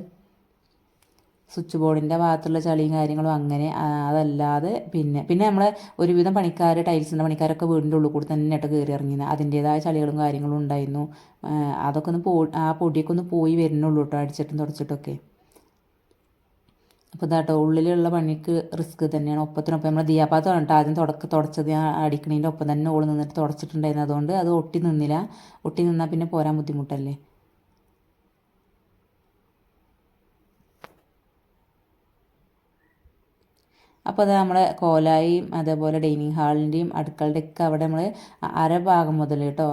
സ്വിച്ച് ബോർഡിന്റെ ഭാഗത്തുള്ള ചളിയും കാര്യങ്ങളും അങ്ങനെ അതല്ലാതെ പിന്നെ പിന്നെ നമ്മൾ ഒരുവിധം പണിക്കാർ ടൈൽസിന്റെ പണിക്കാരൊക്കെ വീടിന്റെ ഉള്ളിൽ കൂടി തന്നെ ഇട്ട് കയറി ഇറങ്ങിയത് അതിന്റേതായ ചളികളും കാര്യങ്ങളും ഉണ്ടായിരുന്നു. അതൊക്കെ ഒന്ന് പോ ആ പൊടിയൊക്കെ ഒന്ന് പോയി വരുന്നുള്ളൂ കേട്ടോ അടിച്ചിട്ടും തുടച്ചിട്ടൊക്കെ അപ്പോൾ ഇതാട്ടോ ഉള്ളിലുള്ള പണിക്ക് റിസ്ക് തന്നെയാണ്. ഒപ്പത്തിനൊപ്പം നമ്മൾ ദിയാപാത്ത് പറഞ്ഞിട്ട് ആദ്യം തുടക്ക തുടച്ചത്. ഞാൻ അടിക്കണീന്റെ ഒപ്പം തന്നെ ഓൾ നിന്നിട്ട് തുടച്ചിട്ടുണ്ടായിരുന്നു. അതുകൊണ്ട് അത് ഒട്ടി നിന്നില്ല. ഒട്ടി നിന്നാൽ പിന്നെ പോരാൻ ബുദ്ധിമുട്ടല്ലേ? അപ്പോൾ അത് നമ്മളെ കോലായും അതേപോലെ ഡൈനിങ് ഹാളിന്റെയും അടുക്കളുടെയൊക്കെ അവിടെ നമ്മൾ അര ഭാഗം മുതൽ കേട്ടോ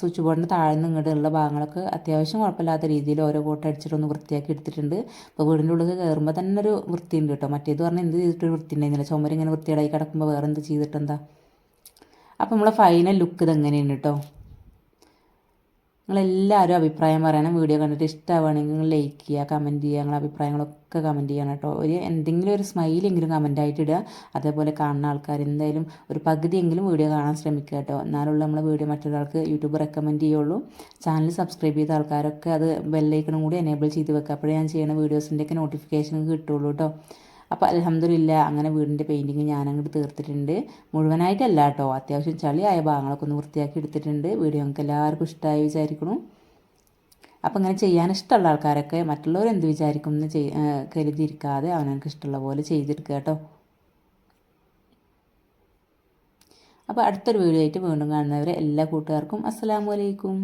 സ്വിച്ച് ബോർഡിന്റെ താഴ്ന്ന് ഇങ്ങോട്ടുള്ള ഭാഗങ്ങളൊക്കെ അത്യാവശ്യം കുഴപ്പമില്ലാത്ത രീതിയിൽ ഓരോ കോട്ട അടിച്ചിട്ടൊന്ന് വൃത്തിയാക്കി എടുത്തിട്ടുണ്ട്. അപ്പോൾ വീടിന്റെ ഉള്ളിൽ കയറുമ്പോൾ തന്നെ ഒരു വൃത്തിയുണ്ട് കേട്ടോ. മറ്റേത് പറഞ്ഞാൽ എന്ത് ചെയ്തിട്ടൊരു വൃത്തി ഉണ്ടായിരുന്നില്ല. ചുമരിങ്ങനെ വൃത്തിയായി കിടക്കുമ്പോൾ വേറെ എന്ത് ചെയ്തിട്ടെന്താ? അപ്പോൾ നമ്മളെ ഫൈനൽ ലുക്ക് ഇത് എങ്ങനെയാണ് കേട്ടോ. നിങ്ങളെല്ലാവരും അഭിപ്രായം പറയണം. വീഡിയോ കണ്ടിട്ട് ഇഷ്ടമാവുകയാണെങ്കിൽ നിങ്ങൾ ലൈക്ക് ചെയ്യുക കമന്റ് ചെയ്യുക നിങ്ങളുടെ അഭിപ്രായങ്ങളൊക്കെ കമന്റ് ചെയ്യണം കേട്ടോ. ഒരു എന്തെങ്കിലും ഒരു സ്മൈലെങ്കിലും കമന്റായിട്ട് ഇടുക. അതേപോലെ കാണുന്ന ആൾക്കാർ എന്തായാലും ഒരു പകുതിയെങ്കിലും വീഡിയോ കാണാൻ ശ്രമിക്കുക കേട്ടോ. എന്നാലുള്ള നമ്മൾ വീഡിയോ മറ്റൊരാൾക്ക് യൂട്യൂബ് റെക്കമെൻഡ് ചെയ്യുള്ളൂ. ചാനൽ സബ്സ്ക്രൈബ് ചെയ്ത ആൾക്കാരൊക്കെ അത് ബെല്ലൈക്കണും കൂടി എനേബിൾ ചെയ്ത് വെക്കുക. അപ്പോഴേ ഞാൻ ചെയ്യുന്ന വീഡിയോസിന്റെയൊക്കെ നോട്ടിഫിക്കേഷൻ കിട്ടുള്ളൂ കേട്ടോ. അപ്പോൾ അലഹമ്മദില്ല അങ്ങനെ വീടിന്റെ പെയിന്റിങ് ഞാൻ അങ്ങോട്ട് തീർത്തിട്ടുണ്ട്. മുഴുവനായിട്ടല്ല കേട്ടോ അത്യാവശ്യം ചളിയായ ഭാഗങ്ങളൊക്കെ ഒന്ന് വൃത്തിയാക്കി എടുത്തിട്ടുണ്ട്. വീഡിയോ നമുക്ക് എല്ലാവർക്കും ഇഷ്ടമായി വിചാരിക്കണം. അപ്പോൾ അങ്ങനെ ചെയ്യാൻ ഇഷ്ടമുള്ള ആൾക്കാരൊക്കെ മറ്റുള്ളവർ എന്ത് വിചാരിക്കും എന്ന് ചെയ് കരുതിയിരിക്കാതെ അവനക്ക് ഇഷ്ടമുള്ള പോലെ ചെയ്തെടുക്കുക കേട്ടോ അപ്പോൾ അടുത്തൊരു വീഡിയോ ആയിട്ട് വീണ്ടും കാണുന്നവരെ എല്ലാ കൂട്ടുകാർക്കും അസ്സാം വലൈക്കും